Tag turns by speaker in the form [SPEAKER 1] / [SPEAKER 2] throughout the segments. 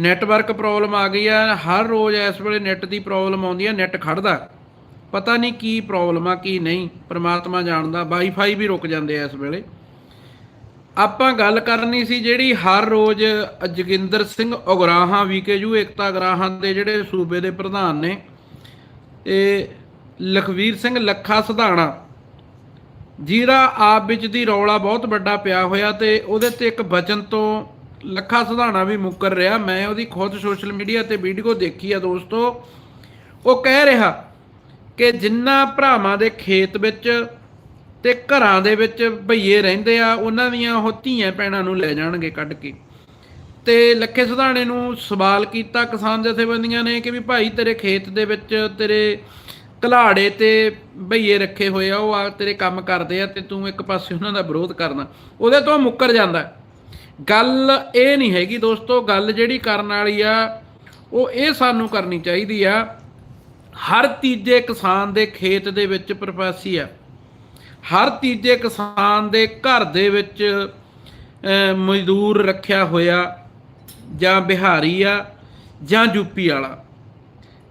[SPEAKER 1] Network problem ਆ ਗਈ ਆ, ਹਰ ਰੋਜ਼ ਇਸ ਵੇਲੇ ਨੈਟ ਦੀ ਪ੍ਰੋਬਲਮ ਆਉਂਦੀ ਆ, ਨੈਟ ਖੜਦਾ। ਪਤਾ ਨਹੀਂ ਕੀ ਪ੍ਰੋਬਲਮ ਆ, ਕੀ ਨਹੀਂ, ਪ੍ਰਮਾਤਮਾ ਜਾਣਦਾ, ਵਾਈਫਾਈ ਵੀ ਰੁਕ ਜਾਂਦੇ ਆ ਇਸ ਵੇਲੇ। ਆਪਾਂ ਗੱਲ ਕਰਨੀ ਸੀ ਜਿਹੜੀ ਹਰ ਰੋਜ਼ ਜੋਗਿੰਦਰ ਸਿੰਘ ਉਗਰਾਹਾਂ ਵੀਕੇਯੂ ਏਕਤਾ ਉਗਰਾਹਾਂ ਦੇ ਜਿਹੜੇ ਸੂਬੇ ਦੇ ਪ੍ਰਧਾਨ ਨੇ, ਤੇ ਲਖਵੀਰ ਸਿੰਘ ਲੱਖਾ ਸਧਾਣਾ। ਜਿਹੜਾ ਆਪ ਵਿੱਚ ਦੀ ਰੌਲਾ ਬਹੁਤ ਵੱਡਾ ਪਿਆ ਹੋਇਆ ਤੇ ਉਹਦੇ ਤੇ ਇੱਕ ਬਚਨ ਤੋਂ ਲੱਖਾ ਸਧਾਣਾ ਵੀ ਮੁੱਕਰ ਰਿਹਾ। ਮੈਂ ਉਹਦੀ ਖੁਦ ਸੋਸ਼ਲ ਮੀਡੀਆ ਤੇ ਵੀਡੀਓ ਦੇਖੀ ਆ ਦੋਸਤੋ। ਉਹ ਕਹਿ ਰਿਹਾ ਕਿ ਜਿੰਨਾ ਭਰਾਵਾਂ ਦੇ ਖੇਤ ਵਿੱਚ ਤੇ ਘਰਾਂ ਦੇ ਵਿੱਚ ਭਈਏ ਰਹਿੰਦੇ ਆ, ਉਹਨਾਂ ਦੀਆਂ ਉਹ ਧੀਆਂ ਪੈਣਾ ਨੂੰ ਲੈ ਜਾਣਗੇ ਕੱਢ ਕੇ। ਤੇ ਲੱਖੇ ਸੁਧਾਣੇ ਨੂੰ ਸਵਾਲ ਕੀਤਾ ਕਿਸਾਨ ਜਥੇਬੰਦੀਆਂ ਨੇ ਕਿ ਵੀ ਭਾਈ ਤੇਰੇ ਖੇਤ ਦੇ ਵਿੱਚ ਤੇਰੇ ਘਲਾੜੇ ਤੇ ਭਈਏ ਰੱਖੇ ਹੋਏ ਆ, ਉਹ ਆ ਤੇਰੇ ਕੰਮ ਕਰਦੇ ਆ ਤੇ ਤੂੰ ਇੱਕ ਪਾਸੇ ਉਹਨਾਂ ਦਾ ਵਿਰੋਧ ਕਰਨਾ। ਉਹਦੇ ਤੋਂ ਮੁੱਕਰ ਜਾਂਦਾ। ਗੱਲ ਇਹ ਨਹੀਂ ਹੈਗੀ ਦੋਸਤੋ, ਗੱਲ ਜਿਹੜੀ ਕਰਨ ਵਾਲੀ ਆ, ਉਹ ਇਹ ਸਾਨੂੰ ਕਰਨੀ ਚਾਹੀਦੀ ਆ। ਹਰ ਤੀਜੇ ਕਿਸਾਨ ਦੇ ਖੇਤ ਦੇ ਵਿੱਚ ਪ੍ਰਵਾਸੀ ਆ। ਹਰ ਤੀਜੇ ਕਿਸਾਨ ਦੇ ਘਰ ਦੇ ਵਿੱਚ ਮਜ਼ਦੂਰ ਰੱਖਿਆ ਹੋਇਆ, ਜਾਂ ਬਿਹਾਰੀ ਆ, ਜਾਂ ਯੂਪੀ ਵਾਲਾ,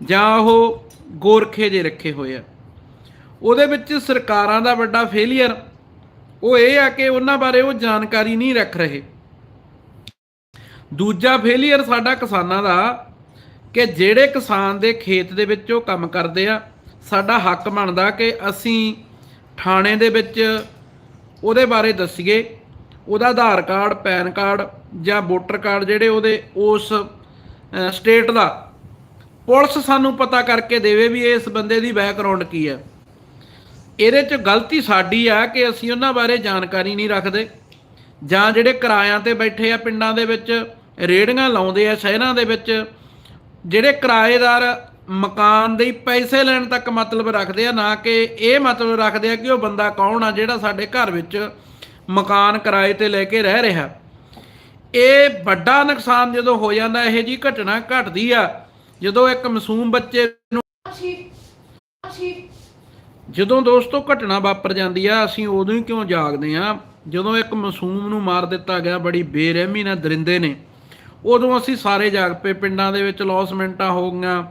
[SPEAKER 1] ਜਾਂ ਉਹ ਗੋਰਖੇ ਜੇ ਰੱਖੇ ਹੋਏ ਆ। ਉਹਦੇ ਵਿੱਚ ਸਰਕਾਰਾਂ ਦਾ ਵੱਡਾ ਫੇਲਿਅਰ ਉਹ ਇਹ ਆ ਕਿ ਉਹਨਾਂ ਬਾਰੇ ਉਹ ਜਾਣਕਾਰੀ ਨਹੀਂ ਰੱਖ ਰਹੇ। ਦੂਜਾ ਫੇਲਿਅਰ ਸਾਡਾ ਕਿਸਾਨਾਂ ਦਾ ਕਿ ਜਿਹੜੇ ਕਿਸਾਨ ਦੇ ਖੇਤ ਦੇ ਵਿੱਚ ਉਹ ਕੰਮ ਕਰਦੇ ਆ, ਸਾਡਾ ਹੱਕ ਬਣਦਾ ਕਿ ਅਸੀਂ ਥਾਣੇ ਦੇ ਵਿੱਚ ਉਹਦੇ ਬਾਰੇ ਦੱਸੀਏ, ਉਹਦਾ ਆਧਾਰ ਕਾਰਡ, ਪੈਨ ਕਾਰਡ ਜਾਂ ਵੋਟਰ ਕਾਰਡ ਜਿਹੜੇ ਉਹਦੇ ਉਸ ਸਟੇਟ ਦਾ, ਪੁਲਿਸ ਸਾਨੂੰ ਪਤਾ ਕਰਕੇ ਦੇਵੇ ਵੀ ਇਸ ਬੰਦੇ ਦੀ ਬੈਕਗ੍ਰਾਉਂਡ ਕੀ ਹੈ। ਇਹਦੇ 'ਚ ਗਲਤੀ ਸਾਡੀ ਆ ਕਿ ਅਸੀਂ ਉਹਨਾਂ ਬਾਰੇ ਜਾਣਕਾਰੀ ਨਹੀਂ ਰੱਖਦੇ ਜਾਂ ਜਿਹੜੇ ਕਿਰਾਇਆਂ ਤੇ ਬੈਠੇ ਆ ਪਿੰਡਾਂ ਦੇ ਵਿੱਚ ਰੇੜੀਆਂ ਲਾਉਂਦੇ ਆ ਸ਼ਹਿਰਾਂ ਦੇ ਵਿੱਚ, ਜਿਹੜੇ ਕਿਰਾਏਦਾਰ ਮਕਾਨ ਦੇ ਪੈਸੇ ਲੈਣ ਤੱਕ ਮਤਲਬ ਰੱਖਦੇ ਆ, ਨਾ ਕਿ ਇਹ ਮਤਲਬ ਰੱਖਦੇ ਆ ਕਿ ਉਹ ਬੰਦਾ ਕੌਣ ਆ ਜਿਹੜਾ ਸਾਡੇ ਘਰ ਵਿੱਚ ਮਕਾਨ ਕਿਰਾਏ ਤੇ ਲੈ ਕੇ ਰਹਿ ਰਿਹਾ। ਇਹ ਵੱਡਾ ਨੁਕਸਾਨ ਜਦੋਂ ਹੋ ਜਾਂਦਾ, ਇਹ ਜੀ ਘਟਨਾ ਘਟਦੀ ਆ, ਜਦੋਂ ਇੱਕ ਮਾਸੂਮ ਬੱਚੇ ਨੂੰ ਜਦੋਂ ਦੋਸਤੋ ਘਟਨਾ ਵਾਪਰ ਜਾਂਦੀ ਆ, ਅਸੀਂ ਉਦੋਂ ਹੀ ਕਿਉਂ ਜਾਗਦੇ ਆ? ਜਦੋਂ ਇੱਕ ਮਾਸੂਮ ਨੂੰ ਮਾਰ ਦਿੱਤਾ ਗਿਆ, ਬੜੀ ਬੇਰਹਿਮੀ ਨਾਲ ਦਰਿੰਦੇ ਨੇ। ਉਦੋਂ ਅਸੀਂ ਸਾਰੇ ਜਾਗ ਪਏ, ਪਿੰਡਾਂ ਦੇ ਵਿੱਚ ਲੌਸਮੈਂਟਾਂ ਹੋ ਗਈਆਂ,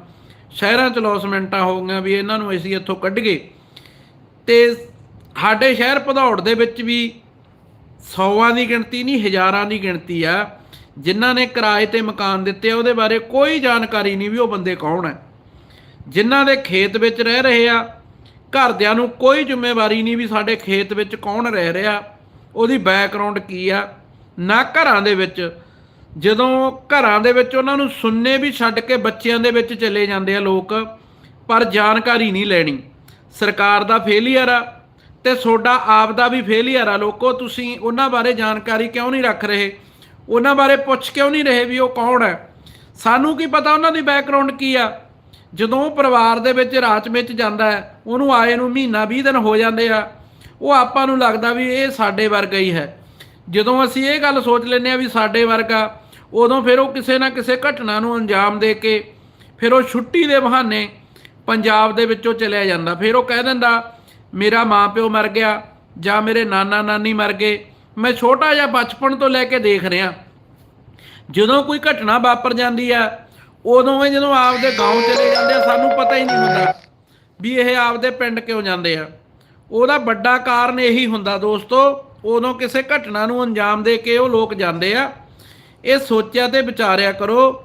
[SPEAKER 1] ਸ਼ਹਿਰਾਂ 'ਚ ਲੌਸਮੈਂਟਾਂ ਹੋ ਗਈਆਂ ਵੀ ਇਹਨਾਂ ਨੂੰ ਅਸੀਂ ਇੱਥੋਂ ਕੱਢ ਗਏ। ਤੇ ਸਾਡੇ ਸ਼ਹਿਰ ਭਦੌੜ ਦੇ ਵਿੱਚ ਵੀ ਸੌਆਂ ਦੀ ਗਿਣਤੀ ਨਹੀਂ, ਹਜ਼ਾਰਾਂ ਦੀ ਗਿਣਤੀ ਆ, ਜਿਨ੍ਹਾਂ ਨੇ ਕਿਰਾਏ ਤੇ ਮਕਾਨ ਦਿੱਤੇ ਉਹਦੇ ਬਾਰੇ ਕੋਈ ਜਾਣਕਾਰੀ ਨਹੀਂ ਵੀ ਉਹ ਬੰਦੇ ਕੌਣ ਹੈ ਜਿਨ੍ਹਾਂ ਦੇ ਖੇਤ ਵਿੱਚ ਰਹਿ ਰਹੇ ਆ, ਘਰਦਿਆਂ ਨੂੰ ਕੋਈ ਜ਼ਿੰਮੇਵਾਰੀ ਨਹੀਂ ਵੀ ਸਾਡੇ ਖੇਤ ਵਿੱਚ ਕੌਣ ਰਹਿ ਰਿਹਾ, ਉਹਦੀ ਬੈਕਗ੍ਰਾਉਂਡ ਕੀ ਆ। ਨਾ ਘਰਾਂ ਦੇ ਵਿੱਚ ਜਦੋਂ ਘਰਾਂ ਦੇ ਵਿੱਚ ਉਹਨਾਂ ਨੂੰ ਸੁਣਨੇ ਵੀ ਛੱਡ ਕੇ ਬੱਚਿਆਂ ਦੇ ਵਿੱਚ ਚਲੇ ਜਾਂਦੇ ਆ ਲੋਕ, ਪਰ ਜਾਣਕਾਰੀ ਨਹੀਂ ਲੈਣੀ। ਸਰਕਾਰ ਦਾ ਫੇਲੀਅਰ ਆ ਤੇ ਤੁਹਾਡਾ ਆਪ ਦਾ ਵੀ ਫੇਲੀਅਰ ਆ ਲੋਕੋ, ਤੁਸੀਂ ਉਹਨਾਂ ਬਾਰੇ ਜਾਣਕਾਰੀ ਕਿਉਂ ਨਹੀਂ ਰੱਖ ਰਹੇ? ਉਹਨਾਂ ਬਾਰੇ ਪੁੱਛ ਕਿਉਂ ਨਹੀਂ ਰਹੇ ਵੀ ਉਹ ਕੌਣ ਹੈ ਸਾਨੂੰ ਕੀ ਪਤਾ ਉਹਨਾਂ ਦੀ ਬੈਕਗ੍ਰਾਉਂਡ ਕੀ ਆ? ਜਦੋਂ ਉਹ ਪਰਿਵਾਰ ਦੇ ਵਿੱਚ ਰਾਤ ਵਿੱਚ ਜਾਂਦਾ ਹੈ, ਉਹਨੂੰ ਆਏ ਨੂੰ ਮਹੀਨਾ 20 ਦਿਨ ਹੋ ਜਾਂਦੇ ਆ, ਉਹ ਆਪਾਂ ਨੂੰ ਲੱਗਦਾ ਵੀ ਇਹ ਸਾਡੇ ਵਰਗਾ ਹੀ ਹੈ। ਜਦੋਂ ਅਸੀਂ ਇਹ ਗੱਲ ਸੋਚ ਲੈਨੇ ਆ ਵੀ ਸਾਡੇ ਵਰਗਾ ਉਦੋਂ ਫਿਰ ਉਹ ਕਿਸੇ ਨਾ ਕਿਸੇ ਘਟਨਾ ਨੂੰ ਅੰਜਾਮ ਦੇ ਕੇ ਫਿਰ ਉਹ ਛੁੱਟੀ ਦੇ ਬਹਾਨੇ ਪੰਜਾਬ ਦੇ ਵਿੱਚੋਂ ਚਲਿਆ ਜਾਂਦਾ। ਫਿਰ ਉਹ ਕਹਿ ਦਿੰਦਾ, ਮੇਰਾ ਮਾਂ ਪਿਓ ਮਰ ਗਿਆ ਜਾਂ ਮੇਰੇ ਨਾਨਾ ਨਾਨੀ ਮਰ ਗਏ, ਮੈਂ ਛੋਟਾ ਜਿਹਾ ਬਚਪਨ ਤੋਂ ਲੈ ਕੇ ਦੇਖ ਰਿਹਾ। ਜਦੋਂ ਕੋਈ ਘਟਨਾ ਵਾਪਰ ਜਾਂਦੀ ਆ, ਉਦੋਂ ਇਹ ਜਦੋਂ ਆਪਦੇ ਗਾਉਂ ਚਲੇ ਜਾਂਦੇ ਆ, ਸਾਨੂੰ ਪਤਾ ਹੀ ਨਹੀਂ ਹੁੰਦਾ ਵੀ ਇਹ ਆਪਦੇ ਪਿੰਡ ਕਿਉਂ ਜਾਂਦੇ ਆ। ਉਹਦਾ ਵੱਡਾ ਕਾਰਨ ਇਹੀ ਹੁੰਦਾ ਦੋਸਤੋ ਉਦੋਂ ਕਿਸੇ ਘਟਨਾ ਨੂੰ ਅੰਜਾਮ ਦੇ ਕੇ ਉਹ ਲੋਕ ਜਾਂਦੇ ਆ। ਇਹ ਸੋਚਿਆ ਤੇ ਵਿਚਾਰਿਆ ਕਰੋ,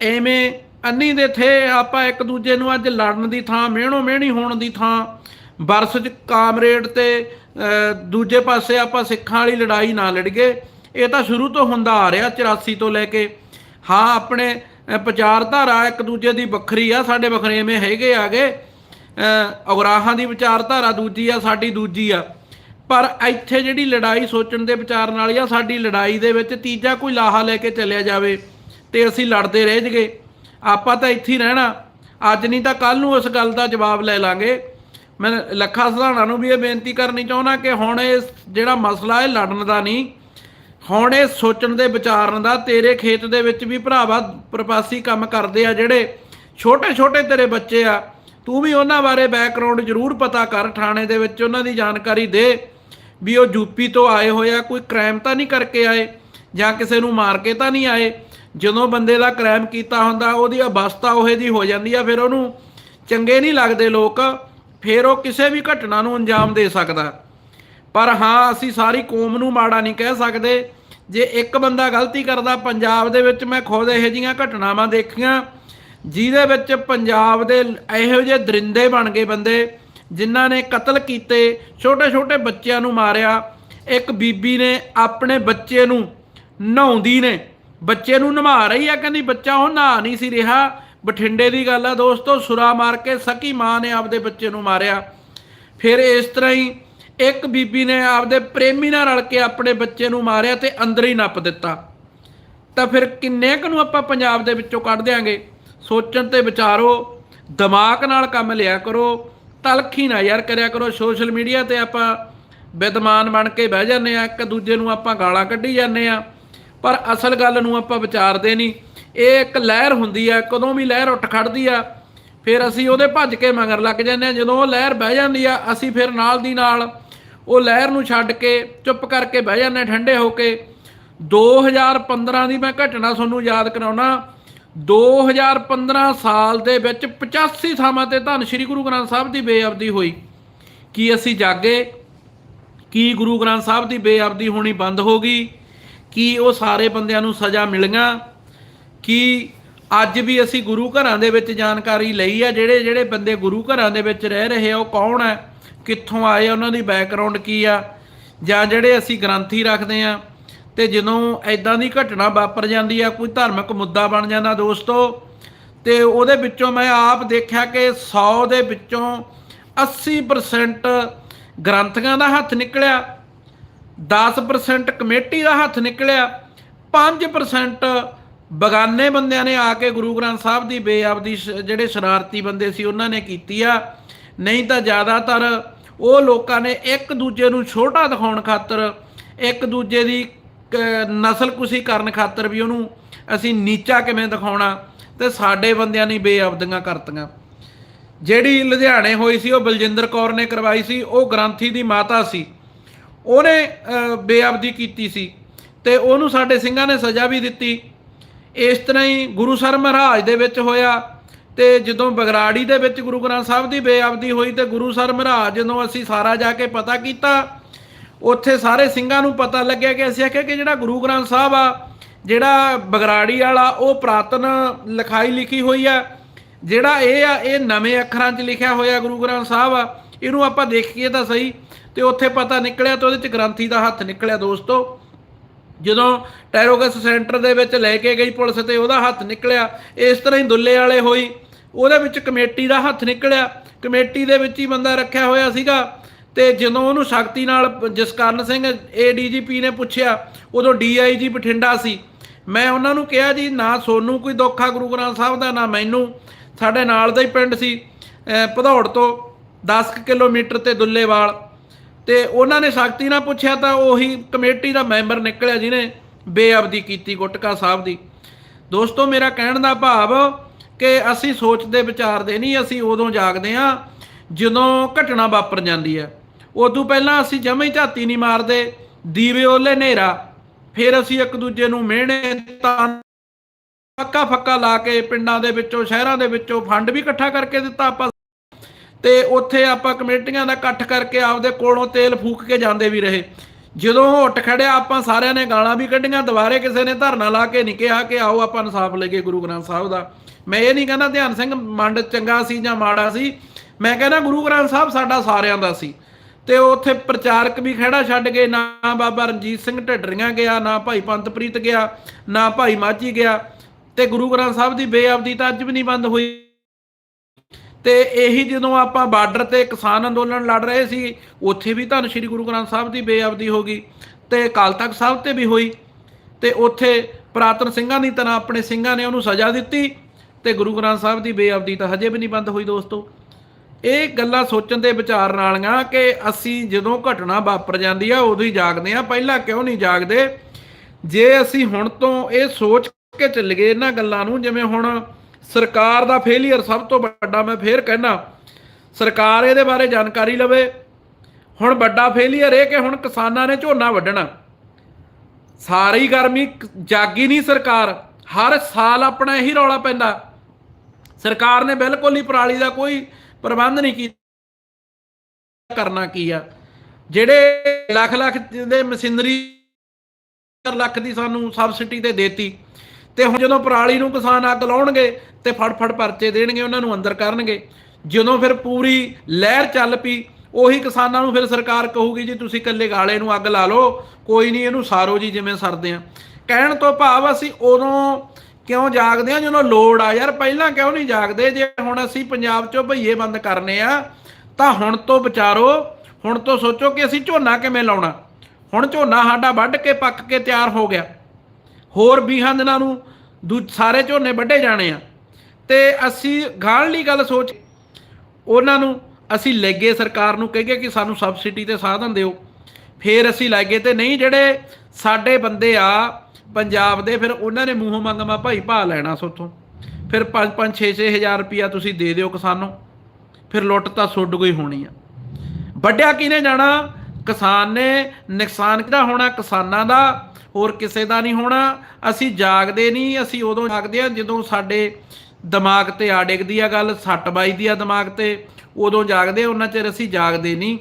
[SPEAKER 1] ਐਵੇਂ ਅੰਨੀ ਦੇ ਥੇ ਆਪਾਂ ਇੱਕ ਦੂਜੇ ਨੂੰ ਅੱਜ ਲੜਨ ਦੀ ਥਾਂ, ਮਿਹਣੋ ਮਿਹਣੀ ਹੋਣ ਦੀ ਥਾਂ ਬਰਸ ਚ ਕਾਮਰੇਡ ਤੇ ਦੂਜੇ ਪਾਸੇ ਆਪਾਂ ਸਿੱਖਾਂ ਵਾਲੀ ਲੜਾਈ ਨਾ ਲੜੀਏ। ਇਹ ਤਾਂ ਸ਼ੁਰੂ ਤੋਂ ਹੁੰਦਾ ਆ ਰਿਹਾ 84 ਤੋਂ ਲੈ ਕੇ। ਹਾਂ, ਆਪਣੇ ਵਿਚਾਰਧਾਰਾ ਇੱਕ ਦੂਜੇ ਦੀ ਵੱਖਰੀ ਆ, ਸਾਡੇ ਵੱਖਰੇਵੇਂ ਹੈਗੇ ਆਗੇ। ਅਗਰਾਹਾਂ ਦੀ ਵਿਚਾਰਧਾਰਾ ਦੂਜੀ ਆ, ਸਾਡੀ ਦੂਜੀ ਆ। ਪਰ ਇੱਥੇ ਜਿਹੜੀ ਲੜਾਈ ਸੋਚਣ ਦੇ ਵਿਚਾਰਨ ਵਾਲੀ ਆ ਸਾਡੀ ਲੜਾਈ ਦੇ ਵਿੱਚ ਤੀਜਾ ਕੋਈ ਲਾਹਾ ਲੈ ਕੇ ਚੱਲਿਆ ਜਾਵੇ ਤੇ ਅਸੀਂ ਲੜਦੇ ਰਹਿ ਜਗੇ ਆਪਾਂ ਤਾਂ ਇੱਥੇ ਹੀ ਰਹਿਣਾ। ਅੱਜ ਨਹੀਂ ਤਾਂ ਕੱਲ ਨੂੰ ਉਸ ਗੱਲ ਦਾ ਜਵਾਬ ਲੈ ਲਾਂਗੇ। ਮੈਂ ਲੱਖਾ ਸਧਾਣਾ ਨੂੰ ਵੀ ਇਹ ਬੇਨਤੀ ਕਰਨੀ ਚਾਹੁੰਦਾ ਕਿ ਹੁਣ ਇਹ ਜਿਹੜਾ ਮਸਲਾ ਹੈ ਲੜਨ ਦਾ ਨਹੀਂ, ਹੁਣ ਇਹ ਸੋਚਣ ਦੇ ਵਿਚਾਰਨ ਦਾ, ਤੇਰੇ ਖੇਤ ਦੇ ਵਿੱਚ ਵੀ ਭਰਾਵਾ ਪ੍ਰਵਾਸੀ ਕੰਮ ਕਰਦੇ ਆ ਜਿਹੜੇ ਛੋਟੇ ਛੋਟੇ ਤੇਰੇ ਬੱਚੇ ਆ, ਤੂੰ ਵੀ ਉਹਨਾਂ ਬਾਰੇ ਬੈਕਗ੍ਰਾਉਂਡ ਜ਼ਰੂਰ ਪਤਾ ਕਰ, ਥਾਣੇ ਦੇ ਵਿੱਚ ਉਹਨਾਂ ਦੀ ਜਾਣਕਾਰੀ ਦੇ। ਵੀ ਉਹ ਯੂਪੀ ਤੋਂ ਆਏ ਹੋਏ ਆ, ਕੋਈ ਕ੍ਰਾਈਮ ਤਾਂ ਨਹੀਂ ਕਰਕੇ ਆਏ ਜਾਂ ਕਿਸੇ ਨੂੰ ਮਾਰ ਕੇ ਤਾਂ ਨਹੀਂ ਆਏ। ਜਦੋਂ ਬੰਦੇ ਦਾ ਕ੍ਰਾਈਮ ਕੀਤਾ ਹੁੰਦਾ, ਉਹਦੀ ਅਵਸਥਾ ਉਹੇ ਜੀ ਹੋ ਜਾਂਦੀ ਆ, ਫਿਰ ਉਹਨੂੰ ਚੰਗੇ ਨਹੀਂ ਲੱਗਦੇ ਲੋਕ, ਫਿਰ ਉਹ ਕਿਸੇ ਵੀ ਘਟਨਾ ਨੂੰ ਅੰਜਾਮ ਦੇ ਸਕਦਾ। ਪਰ ਹਾਂ, ਅਸੀਂ ਸਾਰੀ ਕੌਮ ਨੂੰ ਮਾੜਾ ਨਹੀਂ ਕਹਿ ਸਕਦੇ। ਜੇ ਇੱਕ ਬੰਦਾ ਗਲਤੀ ਕਰਦਾ, ਪੰਜਾਬ ਦੇ ਵਿੱਚ ਮੈਂ ਖੁਦ ਇਹੋ ਜਿਹੀਆਂ ਘਟਨਾਵਾਂ ਦੇਖੀਆਂ, ਜਿਹਦੇ ਵਿੱਚ ਪੰਜਾਬ ਦੇ ਇਹੋ ਜਿਹੇ ਦਰਿੰਦੇ ਬਣ ਗਏ ਬੰਦੇ। ਜਿਨ੍ਹਾਂ ਨੇ ਕਤਲ ਕੀਤੇ ਛੋਟੇ ਛੋਟੇ ਬੱਚਿਆਂ ਨੂੰ ਮਾਰਿਆ। ਇੱਕ ਬੀਬੀ ਨੇ ਆਪਣੇ ਬੱਚੇ ਨੂੰ ਨਹਾਉਂਦੀ ਨੇ। ਬੱਚੇ ਨੂੰ ਨਵਾ ਰਹੀ ਆ, ਕਹਿੰਦੀ ਬੱਚਾ ਉਹ ਨਹਾ ਨਹੀਂ ਸੀ ਰਿਹਾ। ਬਠਿੰਡੇ ਦੀ ਗੱਲ ਆ ਦੋਸਤੋ, ਸੁਰਾ ਮਾਰ ਕੇ ਸਕੀ ਮਾਂ ਨੇ ਆਪਦੇ ਬੱਚੇ ਨੂੰ ਮਾਰਿਆ। ਫਿਰ ਇਸ ਤਰ੍ਹਾਂ ਹੀ ਇੱਕ ਬੀਬੀ ਨੇ ਆਪਦੇ ਪ੍ਰੇਮੀ ਨਾਲ ਰਲ ਕੇ ਆਪਣੇ ਬੱਚੇ ਨੂੰ ਮਾਰਿਆ ਤੇ ਅੰਦਰ ਹੀ ਨੱਪ ਦਿੱਤਾ। ਤਾਂ ਫਿਰ ਕਿੰਨੇ ਕੁ ਨੂੰ ਆਪਾਂ ਪੰਜਾਬ ਦੇ ਵਿੱਚੋਂ ਕੱਢ ਦਿਆਂਗੇ? ਸੋਚਣ ਤੇ ਵਿਚਾਰੋ, ਦਿਮਾਗ ਨਾਲ ਕੰਮ ਲਿਆ ਕਰੋ। ਤਲਖੀ ਨਾ ਯਾਰ ਕਰਿਆ ਕਰੋ ਸੋਸ਼ਲ ਮੀਡੀਆ ਤੇ ਆਪਾਂ ਵਿਦਮਾਨ ਬਣ ਕੇ ਬਹਿ ਜਾਂਦੇ ਆ, ਇੱਕ ਦੂਜੇ ਨੂੰ ਆਪਾਂ ਗਾਲਾਂ ਕੱਢੀ ਜਾਂਦੇ ਆ। ਪਰ ਅਸਲ ਗੱਲ ਨੂੰ ਆਪਾਂ ਵਿਚਾਰਦੇ ਨਹੀਂ। ਇਹ ਇੱਕ ਲਹਿਰ ਹੁੰਦੀ ਆ, ਕਦੋਂ ਵੀ ਲਹਿਰ ਉੱਠ ਖੜਦੀ ਆ, ਫਿਰ ਅਸੀਂ ਉਹਦੇ ਭੱਜ ਕੇ ਮਗਰ ਲੱਗ ਜਾਂਦੇ ਆ। ਜਦੋਂ ਉਹ ਲਹਿਰ ਬਹਿ ਜਾਂਦੀ ਆ, ਅਸੀਂ ਫਿਰ ਨਾਲ ਦੀ ਨਾਲ ਉਹ ਲਹਿਰ ਨੂੰ ਛੱਡ ਕੇ, ਚੁੱਪ ਕਰਕੇ ਬਹਿ ਜਾਂਦੇ ਹਾਂ ਠੰਡੇ ਹੋ ਕੇ। 2015 ਦੀ ਮੈਂ ਘਟਨਾ ਤੁਹਾਨੂੰ ਯਾਦ ਕਰਾਉਣਾ। 2015 ਸਾਲ ਦੇ ਵਿੱਚ 85 ਥਾਵਾਂ ਤੇ ਧੰਨ ਸ਼੍ਰੀ ਗੁਰੂ ਗ੍ਰੰਥ ਸਾਹਿਬ ਦੀ ਬੇਅਬਦੀ ਹੋਈ। ਕੀ ਅਸੀਂ ਜਾਗੇ? ਕੀ ਗੁਰੂ ਗ੍ਰੰਥ ਸਾਹਿਬ ਦੀ ਬੇਅਬਦੀ ਹੋਣੀ ਬੰਦ ਹੋ ਗਈ? ਕੀ ਉਹ ਸਾਰੇ ਬੰਦਿਆਂ ਨੂੰ ਸਜ਼ਾ ਮਿਲੀਆਂ ਕੀ ਅੱਜ ਵੀ ਅਸੀਂ ਗੁਰੂ ਘਰਾਂ ਦੇ ਵਿੱਚ ਜਾਣਕਾਰੀ ਲਈ ਆ? ਜਿਹੜੇ ਜਿਹੜੇ ਬੰਦੇ ਗੁਰੂ ਘਰਾਂ ਦੇ ਵਿੱਚ ਰਹਿ ਰਹੇ ਆ, ਉਹ ਕੌਣ ਹੈ ਕਿੱਥੋਂ ਆਏ ਉਹਨਾਂ ਦੀ ਬੈਕਗ੍ਰਾਉਂਡ ਕੀ ਆ? ਜਾਂ ਜਿਹੜੇ ਅਸੀਂ ਗ੍ਰੰਥੀ ਰੱਖਦੇ ਆ ਤੇ ਜਦੋਂ ਐਦਾਂ ਦੀ ਘਟਨਾ ਵਾਪਰ ਜਾਂਦੀ ਆ, ਕੋਈ ਧਾਰਮਿਕ ਮੁੱਦਾ ਬਣ ਜਾਂਦਾ ਦੋਸਤੋ, ਤੇ ਉਹਦੇ ਵਿੱਚੋਂ ਮੈਂ ਆਪ ਦੇਖਿਆ ਕਿ 100 ਦੇ ਵਿੱਚੋਂ 80% ਗ੍ਰੰਥੀਆਂ ਦਾ ਹੱਥ ਨਿਕਲਿਆ 10% ਕਮੇਟੀ ਦਾ ਹੱਥ ਨਿਕਲਿਆ 5% ਬਗਾਨੇ ਬੰਦਿਆਂ ਨੇ ਆ ਕੇ ਗੁਰੂ ਗ੍ਰੰਥ ਸਾਹਿਬ ਦੀ ਬੇਅਬਦੀ ਸ਼- ਜਿਹੜੇ ਸ਼ਰਾਰਤੀ ਬੰਦੇ ਸੀ, ਉਹਨਾਂ ਨੇ ਕੀਤੀ ਆ। ਨਹੀਂ ਤਾਂ ਜ਼ਿਆਦਾਤਰ ਉਹ ਲੋਕਾਂ ਨੇ ਇੱਕ ਦੂਜੇ ਨੂੰ ਛੋਟਾ ਦਿਖਾਉਣ ਖਾਤਰ, ਇੱਕ ਦੂਜੇ ਦੀ ਕ- ਨਸਲਕੁਸ਼ੀ ਕਰਨ ਖਾਤਰ ਵੀ ਉਹਨੂੰ ਅਸੀਂ ਨੀਚਾ ਕਿਵੇਂ ਦਿਖਾਉਣਾ ਤੇ ਸਾਡੇ ਬੰਦਿਆਂ ਨੇ ਬੇਅਬਦੀਆਂ ਕਰਤੀਆਂ। ਜਿਹੜੀ ਲੁਧਿਆਣੇ ਹੋਈ ਸੀ, ਉਹ ਬਲਜਿੰਦਰ ਕੌਰ ਨੇ ਕਰਵਾਈ ਸੀ, ਉਹ ਗ੍ਰੰਥੀ ਦੀ ਮਾਤਾ ਸੀ। ਉਹਨੇ ਬੇਅਬਦੀ ਕੀਤੀ ਸੀ ਤੇ ਉਹਨੂੰ ਸਾਡੇ ਸਿੰਘਾਂ ਨੇ ਸਜ਼ਾ ਵੀ ਦਿੱਤੀ। ਇਸ ਤਰ੍ਹਾਂ ਹੀ ਗੁਰੂ ਸਰ ਮਹਾਰਾਜ ਦੇ ਵਿੱਚ ਹੋਇਆ ਤੇ ਜਦੋਂ ਬਗਰਾੜੀ ਦੇ ਵਿੱਚ ਗੁਰੂ ਗ੍ਰੰਥ ਸਾਹਿਬ ਦੀ ਬੇਅਬਦੀ ਹੋਈ ਤੇ ਗੁਰੂਸਰ ਮਹਾਰਾਜ ਜਦੋਂ ਅਸੀਂ ਸਾਰਾ ਜਾ ਕੇ ਪਤਾ ਕੀਤਾ ਉੱਥੇ ਸਾਰੇ ਸਿੰਘਾਂ ਨੂੰ ਪਤਾ ਲੱਗਿਆ ਕਿ ਅਸੀਂ ਆਖਿਆ ਕਿ ਜਿਹੜਾ ਗੁਰੂ ਗ੍ਰੰਥ ਸਾਹਿਬ ਆ, ਜਿਹੜਾ ਬਗਰਾੜੀ ਵਾਲਾ, ਉਹ ਪ੍ਰਾਤਨ ਲਿਖਾਈ ਲਿਖੀ ਹੋਈ ਆ। ਜਿਹੜਾ ਇਹ ਆ, ਇਹ ਨਵੇਂ ਅੱਖਰਾਂ 'ਚ ਲਿਖਿਆ ਹੋਇਆ ਗੁਰੂ ਗ੍ਰੰਥ ਸਾਹਿਬ ਆ। ਇਹਨੂੰ ਆਪਾਂ ਦੇਖੀਏ ਤਾਂ ਸਹੀ ਤੇ ਉੱਥੇ ਪਤਾ ਨਿਕਲਿਆ ਤਾਂ ਉਹਦੇ 'ਚ ਗ੍ਰੰਥੀ ਦਾ ਹੱਥ ਨਿਕਲਿਆ ਦੋਸਤੋ। ਜਦੋਂ ਟੈਰੋਗਸ ਸੈਂਟਰ ਦੇ ਵਿੱਚ ਲੈ ਕੇ ਗਈ ਪੁਲਿਸ ਤੇ ਉਹਦਾ ਹੱਥ ਨਿਕਲਿਆ, ਇਸ ਤਰ੍ਹਾਂ ਹੀ ਦੁੱਲੇ ਵਾਲੇ ਹੋਈ। ਉਹਦੇ ਵਿੱਚ ਕਮੇਟੀ ਦਾ ਹੱਥ ਨਿਕਲਿਆ। ਕਮੇਟੀ ਦੇ ਵਿੱਚ ਹੀ ਬੰਦਾ ਰੱਖਿਆ ਹੋਇਆ ਸੀਗਾ। ਤੇ ਜਦੋਂ ਉਹਨੂੰ ਸ਼ਕਤੀ ਨਾਲ ਜਸਕਰਨ ਸਿੰਘ ਏਡੀਜੀਪੀ ਨੇ ਪੁੱਛਿਆ, ਉਦੋਂ ਡੀਆਈਜੀ ਬਠਿੰਡਾ ਸੀ। ਮੈਂ ਉਹਨਾਂ ਨੂੰ ਕਿਹਾ, ਜੀ, ਨਾ ਸੋਨੂੰ ਕੋਈ ਦੁੱਖ ਆ ਗੁਰੂ ਗ੍ਰੰਥ ਸਾਹਿਬ ਦਾ, ਨਾ ਮੈਨੂੰ। ਸਾਡੇ ਨਾਲ ਦਾ ਹੀ ਪਿੰਡ ਸੀ ਭਦੌੜ ਤੋਂ 10 ਕੁ ਕਿਲੋਮੀਟਰ ਤੇ ਦੁੱਲੇਵਾਲ। ਤੇ ਉਹਨਾਂ ਨੇ ਸ਼ਕਤੀ ਨਾਲ ਪੁੱਛਿਆ ਤਾਂ ਉਹੀ ਕਮੇਟੀ ਦਾ ਮੈਂਬਰ ਨਿਕਲਿਆ ਜਿਹਨੇ ਬੇਅਬਦੀ ਕੀਤੀ ਗੁਟਕਾ ਸਾਹਿਬ ਦੀ। ਦੋਸਤੋ, ਮੇਰਾ ਕਹਿਣ ਦਾ ਭਾਵ ਕਿ ਅਸੀਂ ਸੋਚਦੇ ਵਿਚਾਰਦੇ ਨਹੀਂ, ਅਸੀਂ ਉਦੋਂ ਜਾਗਦੇ ਆ ਜਦੋਂ ਘਟਨਾ ਵਾਪਰ ਜਾਂਦੀ ਹੈ। ਉਦੋਂ ਪਹਿਲਾਂ ਅਸੀਂ ਜਮੇ ਝਾਤੀ ਨਹੀਂ ਮਾਰਦੇ, ਦੀਵੇ ਓਲੇ ਹਨੇਰਾ, ਫਿਰ ਅਸੀਂ ਇੱਕ ਦੂਜੇ ਨੂੰ ਮਿਹਣੇ, ਤਾਂ ਫੱਕਾ ਫੱਕਾ ਲਾ ਕੇ ਪਿੰਡਾਂ ਦੇ ਵਿੱਚੋਂ, ਸ਼ਹਿਰਾਂ ਦੇ ਵਿੱਚੋਂ ਫੰਡ ਵੀ ਇਕੱਠਾ ਕਰਕੇ ਦਿੱਤਾ ਆਪਾਂ। ਤੇ ਉੱਥੇ ਆਪਾਂ ਕਮੇਟੀਆਂ ਦਾ ਇਕੱਠ ਕਰਕੇ ਆਪਦੇ ਕੋਲੋਂ ਤੇਲ ਫੂਕ ਕੇ ਜਾਂਦੇ ਵੀ ਰਹੇ। ਜਦੋਂ ਉਹ ਉੱਠ ਖੜਿਆ, ਆਪਾਂ ਸਾਰਿਆਂ ਨੇ ਗਾਲਾਂ ਵੀ ਕੱਢੀਆਂ, ਦੁਬਾਰੇ ਕਿਸੇ ਨੇ ਧਰਨਾ ਲਾ ਕੇ ਨਹੀਂ ਕਿਹਾ ਕਿ ਆਓ ਆਪਾਂ ਇਨਸਾਫ ਲੈ ਕੇ ਗੁਰੂ ਗ੍ਰੰਥ ਸਾਹਿਬ ਦਾ। ਮੈਂ ਇਹ ਨਹੀਂ ਕਹਿੰਦਾ ਧਿਆਨ ਸਿੰਘ ਮੰਡ ਚੰਗਾ ਸੀ ਜਾਂ ਮਾੜਾ ਸੀ। ਮੈਂ ਕਹਿੰਦਾ ਗੁਰੂ ਗ੍ਰੰਥ ਸਾਹਿਬ ਸਾਡਾ ਸਾਰਿਆਂ ਦਾ ਸੀ। ਤੇ ਉੱਥੇ ਪ੍ਰਚਾਰਕ ਵੀ ਖੜਾ ਛੱਡ ਗਏ ਨਾ ਬਾਬਾ ਰਣਜੀਤ ਸਿੰਘ ਢੱਡਰੀਆਂ ਗਿਆ, ਨਾ ਭਾਈ ਪੰਤਪ੍ਰੀਤ ਗਿਆ, ਨਾ ਭਾਈ ਮਾਝੀ ਗਿਆ ਤੇ ਗੁਰੂ ਗ੍ਰੰਥ ਸਾਹਿਬ ਦੀ ਬੇਅਬਦੀ ਤਾਂ ਅੱਜ ਵੀ ਨਹੀਂ ਬੰਦ ਹੋਈ। ਤੇ ਇਹੀ ਜਦੋਂ ਆਪਾਂ ਬਾਰਡਰ ਤੇ ਕਿਸਾਨ ਅੰਦੋਲਨ ਲੜ ਰਹੇ ਸੀ, ਉੱਥੇ ਵੀ ਧੰਨ ਸ਼੍ਰੀ ਗੁਰੂ ਗ੍ਰੰਥ ਸਾਹਿਬ ਦੀ ਬੇਅਬਦੀ ਹੋ ਗਈ ਤੇ ਅਕਾਲ ਤਖਤ ਸਾਹਿਬ ਤੇ ਵੀ ਹੋਈ ਤੇ ਉੱਥੇ ਪ੍ਰਾਤਨ ਸਿੰਘਾਂ ਦੀ ਤਰ੍ਹਾਂ ਆਪਣੇ ਸਿੰਘਾਂ ਨੇ ਉਹਨੂੰ ਸਜ਼ਾ ਦਿੱਤੀ ਤੇ ਗੁਰੂ ਗ੍ਰੰਥ ਸਾਹਿਬ ਦੀ ਬੇਅਬਦੀ ਤਾਂ ਹਜੇ ਵੀ ਨਹੀਂ ਬੰਦ ਹੋਈ ਦੋਸਤੋ। ਇਹ ਗੱਲਾਂ ਸੋਚਣ ਦੇ ਵਿਚਾਰ ਵਾਲੀਆਂ ਕਿ ਅਸੀਂ ਜਦੋਂ ਘਟਨਾ ਵਾਪਰ ਜਾਂਦੀ ਆ, ਉਦੋਂ ਹੀ ਜਾਗਦੇ ਆ। ਪਹਿਲਾਂ ਕਿਉਂ ਨਹੀਂ ਜਾਗਦੇ? ਜੇ ਅਸੀਂ ਹੁਣ ਤੋਂ ਇਹ ਸੋਚ ਕੇ ਚੱਲ ਗਏ ਇਹਨਾਂ ਗੱਲਾਂ ਨੂੰ, ਜਿਵੇਂ ਹੁਣ ਸਰਕਾਰ ਦਾ ਫੇਲਿਅਰ ਸਭ ਤੋਂ ਵੱਡਾ, ਮੈਂ ਫੇਰ ਕਹਿਣਾ ਸਰਕਾਰ ਇਹਦੇ ਬਾਰੇ ਜਾਣਕਾਰੀ ਲਵੇ। ਹੁਣ ਵੱਡਾ ਫੇਲਿਅਰ ਇਹ ਕਿ ਹੁਣ ਕਿਸਾਨਾਂ ਨੇ ਝੋਨਾ ਵੱਢਣਾ। ਸਾਰੀ ਗਰਮੀ ਜਾਗੀ ਨਹੀਂ ਸਰਕਾਰ। ਹਰ ਸਾਲ ਆਪਣਾ ਇਹੀ ਰੌਲਾ ਪੈਂਦਾ। ਸਰਕਾਰ ਨੇ ਬਿਲਕੁਲ ਹੀ ਪਰਾਲੀ ਦਾ ਕੋਈ ਪ੍ਰਬੰਧ ਨਹੀਂ ਕੀਤਾ ਕਰਨਾ ਕੀ ਆ? ਜਿਹੜੇ ਲੱਖ ਲੱਖ ਦੇ ਮਸ਼ੀਨਰੀ ਲੱਖ ਦੀ ਸਾਨੂੰ ਸਬਸਿਡੀ ਤੇ ਦੇਤੀ, ਤੇ ਹੁਣ ਜਦੋਂ ਪਰਾਲੀ ਨੂੰ ਕਿਸਾਨ ਅੱਗ ਲਾਉਣਗੇ ਤੇ ਫੜ ਫੜ ਪਰਚੇ ਦੇਣਗੇ, ਉਹਨਾਂ ਨੂੰ ਅੰਦਰ ਕਰਨਗੇ, ਜਦੋਂ ਫਿਰ ਪੂਰੀ ਲਹਿਰ ਚੱਲ ਪਈ, ਉਹੀ ਕਿਸਾਨਾਂ ਨੂੰ ਫਿਰ ਸਰਕਾਰ ਕਹੂਗੀ ਜੀ, ਤੁਸੀਂ ਇਕੱਲੇ ਗਾਲੇ ਨੂੰ ਅੱਗ ਲਾ ਲਓ, ਕੋਈ ਨਹੀਂ, ਇਹਨੂੰ ਸਾਰੋ ਜੀ ਜਿਵੇਂ ਸਰਦੇ ਆ। ਕਹਿਣ ਤੋਂ ਭਾਵ ਅਸੀਂ ਉਦੋਂ ਕਿਉਂ ਜਾਗਦੇ ਆ? ਜਦੋਂ ਲੋੜ ਆ ਯਾਰ, ਪਹਿਲਾਂ ਕਿਉਂ ਨਹੀਂ ਜਾਗਦੇ? ਜੇ ਹੁਣ ਅਸੀਂ ਪੰਜਾਬ 'ਚੋਂ ਭਈਏ ਬੰਦ ਕਰਨੇ ਆ, ਤਾਂ ਹੁਣ ਤੋਂ ਵਿਚਾਰੋ, ਹੁਣ ਤੋਂ ਸੋਚੋ ਕਿ ਅਸੀਂ ਝੋਨਾ ਕਿਵੇਂ ਲਾਉਣਾ। ਹੁਣ ਝੋਨਾ ਸਾਡਾ ਵੱਢ ਕੇ, ਪੱਕ ਕੇ ਤਿਆਰ ਹੋ ਗਿਆ। ਹੋਰ 20 ਦਿਨਾਂ ਨੂੰ ਦੂ, ਸਾਰੇ ਝੋਨੇ ਵੱਢੇ ਜਾਣੇ ਆ। ਤੇ ਅਸੀਂ ਲਈ ਗੱਲ ਸੋਚ, ਉਹਨਾਂ ਨੂੰ ਅਸੀਂ ਲੱਗੇ ਸਰਕਾਰ ਨੂੰ ਕਹੀਏ ਕਿ ਸਾਨੂੰ ਸਬਸਿਡੀ ਤੇ ਸਾਧਨ ਦਿਓ। ਫੇਰ ਅਸੀਂ ਲੱਗੇ ਤੇ ਨਹੀਂ, ਜਿਹੜੇ ਸਾਡੇ ਬੰਦੇ ਆ ਪੰਜਾਬ ਦੇ, ਫਿਰ ਉਹਨਾਂ ਨੇ ਮੂੰਹੋਂ ਮੰਗਮਾ ਭਾਈ ਭਾ ਲੈਣਾ ਸੋਥੋਂ ਫਿਰ 5 5 6 6 ਹਜ਼ਾਰ ਰੁਪਿਆ ਤੁਸੀਂ ਦੇ ਦਿਓ ਕਿਸਾਨੋਂ। ਫਿਰ ਲੁੱਟ ਤਾਂ ਸੁੱਡ ਗਈ ਹੋਣੀ ਆ। ਵੱਡਿਆ ਕਿਹਨੇ ਜਾਣਾ? ਕਿਸਾਨ ਨੇ। ਨੁਕਸਾਨ ਕਿਹਦਾ ਹੋਣਾ? ਕਿਸਾਨਾਂ ਦਾ। ਹੋਰ ਕਿਸੇ ਦਾ ਨਹੀਂ ਹੋਣਾ। ਅਸੀਂ ਜਾਗਦੇ ਨਹੀਂ, ਅਸੀਂ ਉਦੋਂ ਜਾਗਦੇ ਆ ਜਦੋਂ ਸਾਡੇ ਦਿਮਾਗ ਤੇ ਆ ਡਿੱਗਦੀ ਆ ਗੱਲ, ਸੱਟ ਵੱਜਦੀ ਆ ਦਿਮਾਗ ਤੇ। ਉਦੋਂ ਜਾਗਦੇ ਉਹਨਾਂ ਚਿਰ ਅਸੀਂ ਜਾਗਦੇ ਨਹੀਂ।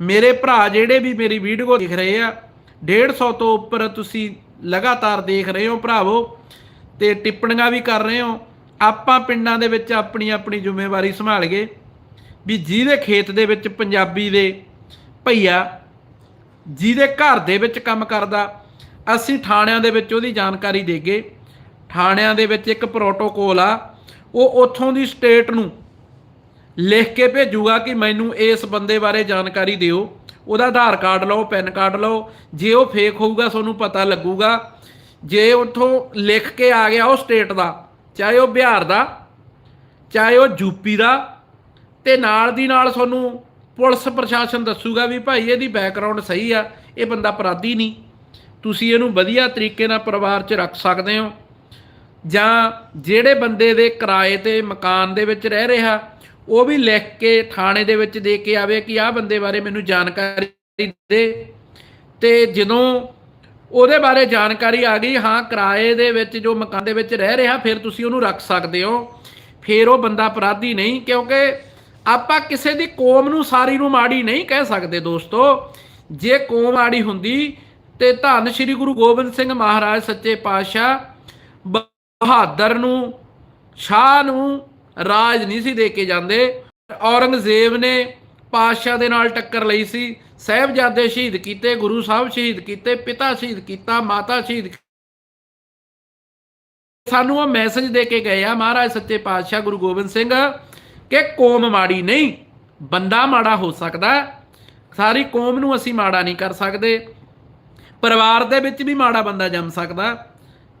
[SPEAKER 1] ਮੇਰੇ ਭਰਾ ਜਿਹੜੇ ਵੀ ਮੇਰੀ ਵੀਡੀਓ ਦਿਖ ਰਹੇ ਆ 150 ਤੋਂ ਉੱਪਰ ਤੁਸੀਂ ਲਗਾਤਾਰ ਦੇਖ ਰਹੇ ਹੋ ਭਰਾਵੋ ਤੇ ਟਿੱਪਣੀਆਂ ਵੀ ਕਰ ਰਹੇ ਹੋ। ਆਪਾਂ ਪਿੰਡਾਂ ਦੇ ਵਿੱਚ ਆਪਣੀ ਆਪਣੀ ਜ਼ਿੰਮੇਵਾਰੀ ਸੰਭਾਲ ਗਏ ਵੀ ਜਿਹਦੇ ਖੇਤ ਦੇ ਵਿੱਚ ਪੰਜਾਬੀ ਦੇ ਭਈਆ, ਜਿਹਦੇ ਘਰ ਦੇ ਵਿੱਚ ਕੰਮ ਕਰਦਾ, ਅਸੀਂ ਥਾਣਿਆਂ ਦੇ ਵਿੱਚ ਉਹਦੀ ਜਾਣਕਾਰੀ ਦੇਗੇ ਥਾਣਿਆਂ ਦੇ ਵਿੱਚ ਇੱਕ ਪ੍ਰੋਟੋਕੋਲ ਆ, ਉਹ ਉੱਥੋਂ ਦੀ ਸਟੇਟ ਨੂੰ ਲਿਖ ਕੇ ਭੇਜੂਗਾ ਕਿ ਮੈਨੂੰ ਇਸ ਬੰਦੇ ਬਾਰੇ ਜਾਣਕਾਰੀ ਦਿਓ। ਉਹਦਾ ਆਧਾਰ ਕਾਰਡ ਲਓ, ਪੈਨ ਕਾਰਡ ਲਓ, ਜੇ ਉਹ ਫੇਕ ਹੋਊਗਾ, ਤੁਹਾਨੂੰ ਪਤਾ ਲੱਗੂਗਾ। ਜੇ ਉੱਥੋਂ ਲਿਖ ਕੇ ਆ ਗਿਆ ਉਹ ਸਟੇਟ ਦਾ, ਚਾਹੇ ਉਹ ਬਿਹਾਰ ਦਾ, ਚਾਹੇ ਉਹ ਯੂਪੀ ਦਾ, ਤੇ ਨਾਲ ਦੀ ਨਾਲ ਤੁਹਾਨੂੰ ਪੁਲਿਸ ਪ੍ਰਸ਼ਾਸਨ ਦੱਸੂਗਾ ਵੀ ਭਾਈ ਇਹਦੀ ਬੈਕਗ੍ਰਾਉਂਡ ਸਹੀ ਆ, ਇਹ ਬੰਦਾ ਅਪਰਾਧੀ ਨਹੀਂ। ਤੁਸੀਂ ਇਹਨੂੰ ਵਧੀਆ ਤਰੀਕੇ ਨਾਲ ਪਰਿਵਾਰ 'ਚ ਰੱਖ ਸਕਦੇ ਹੋ। ਜਾਂ ਜਿਹੜੇ ਬੰਦੇ ਦੇ ਕਿਰਾਏ ਤੇ ਮਕਾਨ ਦੇ ਵਿੱਚ ਰਹਿ ਰਿਹਾ ਉਹ ਵੀ ਲਿਖ ਕੇ ਥਾਣੇ ਦੇ ਵਿੱਚ ਦੇ ਕੇ ਆਵੇ ਕਿ ਆਹ ਬੰਦੇ ਬਾਰੇ ਮੈਨੂੰ ਜਾਣਕਾਰੀ ਦੇ। ਤੇ ਜਦੋਂ ਉਹਦੇ ਬਾਰੇ ਜਾਣਕਾਰੀ ਆ ਗਈ, ਹਾਂ, ਕਿਰਾਏ ਦੇ ਵਿੱਚ ਜੋ ਮਕਾਨ ਦੇ ਵਿੱਚ ਰਹਿ ਰਿਹਾ, ਫਿਰ ਤੁਸੀਂ ਉਹਨੂੰ ਰੱਖ ਸਕਦੇ ਹੋ। ਫਿਰ ਉਹ ਬੰਦਾ ਅਪਰਾਧੀ ਨਹੀਂ, ਕਿਉਂਕਿ ਆਪਾਂ ਕਿਸੇ ਦੀ ਕੌਮ ਨੂੰ ਸਾਰੀ ਨੂੰ ਮਾੜੀ ਨਹੀਂ ਕਹਿ ਸਕਦੇ ਦੋਸਤੋ। ਜੇ ਕੌਮ ਮਾੜੀ ਹੁੰਦੀ, ਤੇ ਧੰਨ ਸ਼੍ਰੀ ਗੁਰੂ ਗੋਬਿੰਦ ਸਿੰਘ ਮਹਾਰਾਜ ਸੱਚੇ ਪਾਤਸ਼ਾਹ, ਬਹਾਦਰ ਨੂੰ, ਸ਼ਾਹ ਨੂੰ ਰਾਜ ਨਹੀਂ ਸੀ ਦੇ ਕੇ ਜਾਂਦੇ। ਔਰੰਗਜ਼ੇਬ ਨੇ ਪਾਤਸ਼ਾਹ ਦੇ ਨਾਲ ਟੱਕਰ ਲਈ ਸੀ। ਸਹਿਬਜ਼ਾਦੇ ਸ਼ਹੀਦ ਕੀਤੇ, ਗੁਰੂ ਸਾਹਿਬ ਸ਼ਹੀਦ ਕੀਤੇ, ਪਿਤਾ ਸ਼ਹੀਦ ਕੀਤਾ, ਮਾਤਾ ਸ਼ਹੀਦ ਸਾਨੂੰ ਉਹ ਮੈਸੇਜ ਦੇ ਕੇ ਗਏ ਆ, ਮਹਾਰਾਜ ਸੱਚੇ ਪਾਤਸ਼ਾਹ ਗੁਰੂ ਗੋਬਿੰਦ ਸਿੰਘ, ਕਿ ਕੌਮ ਮਾੜੀ ਨਹੀਂ, ਬੰਦਾ ਮਾੜਾ ਹੋ ਸਕਦਾ। ਸਾਰੀ ਕੌਮ ਨੂੰ ਅਸੀਂ ਮਾੜਾ ਨਹੀਂ ਕਰ ਸਕਦੇ। ਪਰਿਵਾਰ ਦੇ ਵਿੱਚ ਵੀ ਮਾੜਾ ਬੰਦਾ ਜੰਮ ਸਕਦਾ।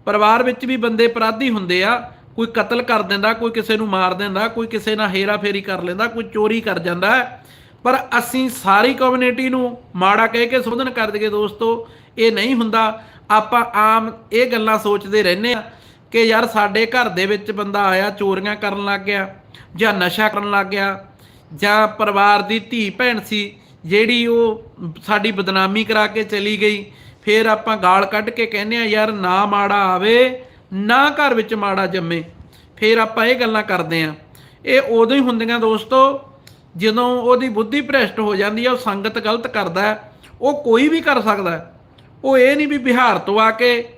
[SPEAKER 1] ਪਰਿਵਾਰ ਵਿੱਚ ਵੀ ਬੰਦੇ ਅਪਰਾਧੀ ਹੁੰਦੇ ਆ। ਕੋਈ ਕਤਲ ਕਰ ਦਿੰਦਾ, ਕੋਈ ਕਿਸੇ ਨੂੰ ਮਾਰ ਦਿੰਦਾ, ਕੋਈ ਕਿਸੇ ਨਾਲ ਹੇਰਾ ਫੇਰੀ ਕਰ ਲੈਂਦਾ, ਕੋਈ ਚੋਰੀ ਕਰ ਜਾਂਦਾ ਪਰ ਅਸੀਂ ਸਾਰੀ ਕਮਿਊਨਿਟੀ ਨੂੰ ਮਾੜਾ ਕਹਿ ਕੇ ਸੰਬੋਧਨ ਕਰ ਦਈਏ ਦੋਸਤੋ, ਇਹ ਨਹੀਂ ਹੁੰਦਾ। ਆਪਾਂ ਆਮ ਇਹ ਗੱਲਾਂ ਸੋਚਦੇ ਰਹਿੰਦੇ ਆ ਕਿ ਯਾਰ ਸਾਡੇ ਘਰ ਦੇ ਵਿੱਚ ਬੰਦਾ ਆਇਆ, ਚੋਰੀਆਂ ਕਰਨ ਲੱਗ ਗਿਆ, ਜਾਂ ਨਸ਼ਾ ਕਰਨ ਲੱਗ ਗਿਆ, ਜਾਂ ਪਰਿਵਾਰ ਦੀ ਧੀ ਭੈਣ ਸੀ, ਜਿਹੜੀ ਉਹ ਸਾਡੀ ਬਦਨਾਮੀ ਕਰਾ ਕੇ ਚਲੀ ਗਈ। ਫਿਰ ਆਪਾਂ ਗਾਲ ਕੱਢ ਕੇ ਕਹਿੰਦੇ ਆ ਯਾਰ ਨਾ ਮਾੜਾ ਆਵੇ। ਨਾ ਘਰ ਵਿੱਚ ਮਾੜਾ ਜੰਮੇ। ਫਿਰ ਆਪਾਂ ਇਹ ਗੱਲਾਂ ਕਰਦੇ ਆ। ਇਹ ਉਦੋਂ ਹੀ ਹੁੰਦੀਆਂ ਦੋਸਤੋ, ਜਦੋਂ ਉਹਦੀ ਬੁੱਧੀ ਭ੍ਰਿਸ਼ਟ ਹੋ ਜਾਂਦੀ ਹੈ ਉਹ ਸੰਗਤ ਗਲਤ ਕਰਦਾ ਉਹ ਕੋਈ ਵੀ ਕਰ ਸਕਦਾ ਉਹ ਇਹ ਨਹੀਂ ਵੀ ਬਿਹਾਰ ਤੋਂ ਆ ਕੇ,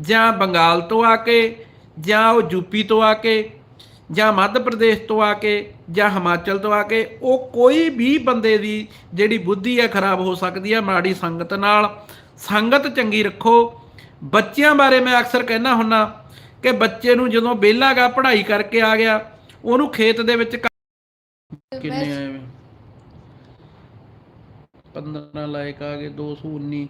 [SPEAKER 1] ਜਾਂ ਬੰਗਾਲ ਤੋਂ ਆ ਕੇ, ਜਾਂ ਉਹ ਯੂਪੀ ਤੋਂ ਆ ਕੇ, ਜਾਂ ਮੱਧ ਪ੍ਰਦੇਸ਼ ਤੋਂ ਆ ਕੇ, ਜਾਂ ਹਿਮਾਚਲ ਤੋਂ ਆ ਕੇ, ਉਹ ਕੋਈ ਵੀ ਬੰਦੇ ਦੀ ਜਿਹੜੀ ਬੁੱਧੀ ਹੈ, ਖਰਾਬ ਹੋ ਸਕਦੀ ਹੈ, ਮਾੜੀ ਸੰਗਤ ਨਾਲ। ਸੰਗਤ ਚੰਗੀ ਰੱਖੋ ਬੱਚਿਆਂ ਬਾਰੇ ਮੈਂ ਅਕਸਰ ਕਹਿਣਾ ਹੁੰਨਾ ਕਿ ਬੱਚੇ ਨੂੰ ਜਦੋਂ ਵਿਹਲਾ ਗਾ ਪੜ੍ਹਾਈ ਕਰਕੇ ਆ ਗਿਆ ਉਹਨੂੰ ਖੇਤ ਦੇ ਵਿੱਚ ਕਿੰਨੇ ਆਏ? ਵੇ 15 ਲਾਇਕ ਆ ਗਏ 219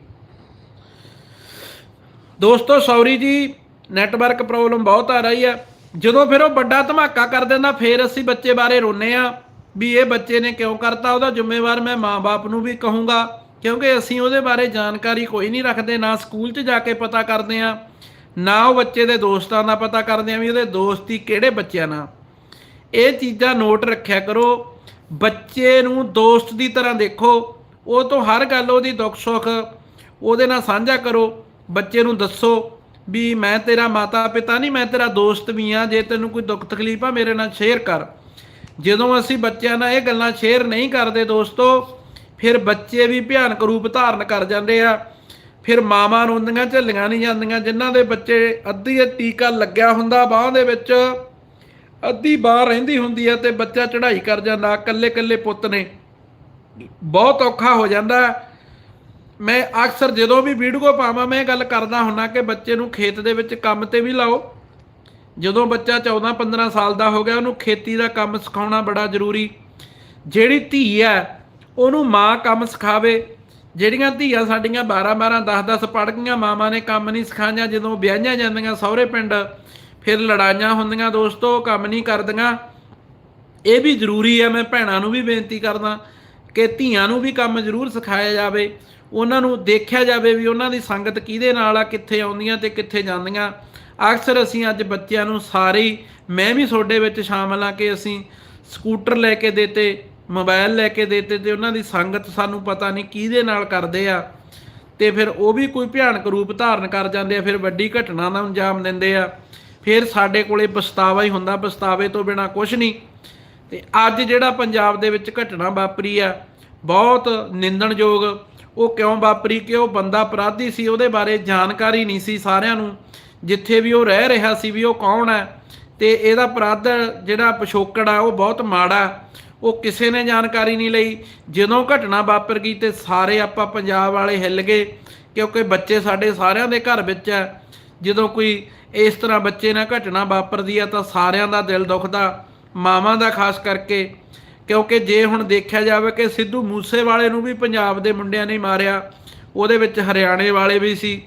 [SPEAKER 1] ਦੋਸਤੋ ਸੌਰੀ ਜੀ ਨੈਟਵਰਕ ਪ੍ਰੋਬਲਮ ਬਹੁਤ ਆ ਰਹੀ ਆ। ਜਦੋਂ ਫਿਰ ਉਹ ਵੱਡਾ ਧਮਾਕਾ ਕਰ ਦਿੰਦਾ ਫਿਰ ਅਸੀਂ ਬੱਚੇ ਬਾਰੇ ਰੋਨੇ ਆ ਵੀ ਇਹ ਬੱਚੇ ਨੇ ਕਿਉਂ ਕਰਤਾ ਉਹਦਾ ਜ਼ਿੰਮੇਵਾਰ ਮੈਂ ਮਾਂ-ਬਾਪ ਨੂੰ ਵੀ ਕਹੂੰਗਾ। ਕਿਉਂਕਿ ਅਸੀਂ ਉਹਦੇ ਬਾਰੇ ਜਾਣਕਾਰੀ ਕੋਈ ਨਹੀਂ ਰੱਖਦੇ, ਨਾ ਸਕੂਲ 'ਚ ਜਾ ਕੇ ਪਤਾ ਕਰਦੇ ਆ ਨਾ ਉਹ ਬੱਚੇ ਦੇ ਦੋਸਤਾਂ ਦਾ ਪਤਾ ਕਰਦੇ ਆ ਵੀ ਉਹਦੇ ਦੋਸਤੀ ਕਿਹੜੇ ਬੱਚਿਆਂ ਨਾਲ। ਇਹ ਚੀਜ਼ਾਂ ਨੋਟ ਰੱਖਿਆ ਕਰੋ, ਬੱਚੇ ਨੂੰ ਦੋਸਤ ਦੀ ਤਰ੍ਹਾਂ ਦੇਖੋ, ਉਹ ਤੋਂ ਹਰ ਗੱਲ ਉਹਦੀ ਦੁੱਖ ਸੁੱਖ ਉਹਦੇ ਨਾਲ ਸਾਂਝਾ ਕਰੋ, ਬੱਚੇ ਨੂੰ ਦੱਸੋ ਵੀ ਮੈਂ ਤੇਰਾ ਮਾਤਾ ਪਿਤਾ ਨਹੀਂ, ਮੈਂ ਤੇਰਾ ਦੋਸਤ ਵੀ ਆ ਜੇ ਤੈਨੂੰ ਕੋਈ ਦੁੱਖ ਤਕਲੀਫ ਆ ਮੇਰੇ ਨਾਲ ਸ਼ੇਅਰ ਕਰ। ਜਦੋਂ ਅਸੀਂ ਬੱਚਿਆਂ ਨਾਲ ਇਹ ਗੱਲਾਂ ਸ਼ੇਅਰ ਨਹੀਂ ਕਰਦੇ ਦੋਸਤੋ ਫਿਰ ਬੱਚੇ ਵੀ ਭਿਆਨਕ ਰੂਪ ਧਾਰਨ ਕਰ ਜਾਂਦੇ ਆ। ਫਿਰ ਮਾਵਾਂ ਰੋਂਦੀਆਂ ਝੱਲੀਆਂ ਨਹੀਂ ਜਾਂਦੀਆਂ, ਜਿਨ੍ਹਾਂ ਦੇ ਬੱਚੇ ਅੱਧੀ ਟੀਕਾ ਲੱਗਿਆ ਹੁੰਦਾ ਬਾਹ ਦੇ ਵਿੱਚ, ਅੱਧੀ ਬਾਹ ਰਹਿੰਦੀ ਹੁੰਦੀ ਹੈ ਤੇ ਬੱਚਾ ਚੜ੍ਹਾਈ ਕਰ ਜਾਂਦਾ, ਇਕੱਲੇ ਇਕੱਲੇ ਪੁੱਤ ਨੇ। ਬਹੁਤ ਔਖਾ ਹੋ ਜਾਂਦਾ। ਮੈਂ ਅਕਸਰ ਜਦੋਂ ਵੀ ਵੀਡੀਓ ਪਾਵਾਂ, ਮੈਂ ਇਹ ਗੱਲ ਕਰਦਾ ਹੁੰਨਾ ਕਿ ਬੱਚੇ ਨੂੰ ਖੇਤ ਦੇ ਵਿੱਚ ਕੰਮ ਤੇ ਵੀ ਲਾਓ। ਜਦੋਂ ਬੱਚਾ 14 15 ਸਾਲ ਦਾ ਹੋ ਗਿਆ, ਉਹਨੂੰ ਖੇਤੀ ਦਾ ਕੰਮ ਸਿਖਾਉਣਾ ਬੜਾ ਜ਼ਰੂਰੀ। ਜਿਹੜੀ ਧੀ ਹੈ ਉਹਨੂੰ ਮਾਂ ਕੰਮ ਸਿਖਾਵੇ। ਜਿਹੜੀਆਂ ਧੀਆਂ ਸਾਡੀਆਂ 12 12 10 10 ਪੜ੍ਹ ਗਈਆਂ ਮਾਵਾਂ ਨੇ ਕੰਮ ਨਹੀਂ ਸਿਖਾਈਆਂ, ਜਦੋਂ ਵਿਆਹੀਆਂ ਜਾਂਦੀਆਂ ਸਹੁਰੇ ਪਿੰਡ, ਫਿਰ ਲੜਾਈਆਂ ਹੁੰਦੀਆਂ ਦੋਸਤੋ, ਉਹ ਕੰਮ ਨਹੀਂ ਕਰਦੀਆਂ। ਇਹ ਵੀ ਜ਼ਰੂਰੀ ਹੈ, ਮੈਂ ਭੈਣਾਂ ਨੂੰ ਵੀ ਬੇਨਤੀ ਕਰਦਾ ਕਿ ਧੀਆਂ ਨੂੰ ਵੀ ਕੰਮ ਜ਼ਰੂਰ ਸਿਖਾਇਆ ਜਾਵੇ। ਉਹਨਾਂ ਨੂੰ ਦੇਖਿਆ ਜਾਵੇ ਵੀ ਉਹਨਾਂ ਦੀ ਸੰਗਤ ਕਿਹਦੇ ਨਾਲ ਆ, ਕਿੱਥੇ ਆਉਂਦੀਆਂ ਤੇ ਕਿੱਥੇ ਜਾਂਦੀਆਂ। ਅਕਸਰ ਅਸੀਂ ਅੱਜ ਬੱਚਿਆਂ ਨੂੰ ਸਾਰੇ ਮੈਂ ਵੀ ਤੁਹਾਡੇ ਵਿੱਚ ਸ਼ਾਮਲ ਆ ਕਿ ਅਸੀਂ ਸਕੂਟਰ ਲੈ ਕੇ ਦੇਤੇ ਮੋਬਾਈਲ ਲੈ ਕੇ ਦੇਤੇ ਤੇ ਉਹਨਾਂ ਦੀ ਸੰਗਤ ਸਾਨੂੰ ਪਤਾ ਨਹੀਂ ਕਿਹਦੇ ਨਾਲ ਕਰਦੇ ਆ। ਤੇ ਫਿਰ ਉਹ ਵੀ ਕੋਈ ਭਿਆਨਕ ਰੂਪ ਧਾਰਨ ਕਰ ਜਾਂਦੇ ਆ, ਫਿਰ ਵੱਡੀ ਘਟਨਾ ਦਾ ਅੰਜਾਮ ਦਿੰਦੇ ਆ। ਫਿਰ ਸਾਡੇ ਕੋਲੇ ਪਛਤਾਵਾ ਹੀ ਹੁੰਦਾ, ਪਛਤਾਵੇ ਤੋਂ ਬਿਨਾ ਕੁਝ ਨਹੀਂ। ਤੇ ਅੱਜ ਜਿਹੜਾ ਪੰਜਾਬ ਦੇ ਵਿੱਚ ਘਟਨਾ ਵਾਪਰੀ ਆ, ਬਹੁਤ ਨਿੰਦਣਯੋਗ, ਉਹ ਕਿਉਂ ਵਾਪਰੀ ਕਿ ਉਹ ਬੰਦਾ ਅਪਰਾਧੀ ਸੀ, ਉਹਦੇ ਬਾਰੇ ਜਾਣਕਾਰੀ ਨਹੀਂ ਸੀ ਸਾਰਿਆਂ ਨੂੰ। ਜਿੱਥੇ ਵੀ ਉਹ ਰਹਿ ਰਿਹਾ ਸੀ ਵੀ ਉਹ ਕੌਣ ਹੈ ਤੇ ਇਹਦਾ ਅਪਰਾਧ ਜਿਹੜਾ ਪਿਛੋਕੜ ਆ, ਉਹ ਬਹੁਤ ਮਾੜਾ। ਉਹ ਕਿਸੇ ਨੇ ਜਾਣਕਾਰੀ ਨਹੀਂ ਲਈ। ਜਦੋਂ ਘਟਨਾ ਵਾਪਰ ਗਈ ਤੇ ਸਾਰੇ ਆਪਾਂ ਪੰਜਾਬ ਵਾਲੇ ਹਿੱਲ ਗਏ, ਕਿਉਂਕਿ ਬੱਚੇ ਸਾਡੇ ਸਾਰਿਆਂ ਦੇ ਘਰ ਵਿੱਚ ਹੈ ਜਦੋਂ ਕੋਈ ਇਸ ਤਰ੍ਹਾਂ ਬੱਚੇ ਨਾਲ ਘਟਨਾ ਵਾਪਰਦੀ ਆ, ਤਾਂ ਸਾਰਿਆਂ ਦਾ ਦਿਲ ਦੁਖਦਾ, ਮਾਵਾਂ ਦਾ ਖਾਸ ਕਰਕੇ। ਕਿਉਂਕਿ ਜੇ ਹੁਣ ਦੇਖਿਆ ਜਾਵੇ ਕਿ ਸਿੱਧੂ ਮੂਸੇਵਾਲੇ ਨੂੰ ਵੀ ਪੰਜਾਬ ਦੇ ਮੁੰਡਿਆਂ ਨੇ ਮਾਰਿਆ, ਉਹਦੇ ਵਿੱਚ ਹਰਿਆਣੇ ਵਾਲੇ ਵੀ ਸੀ।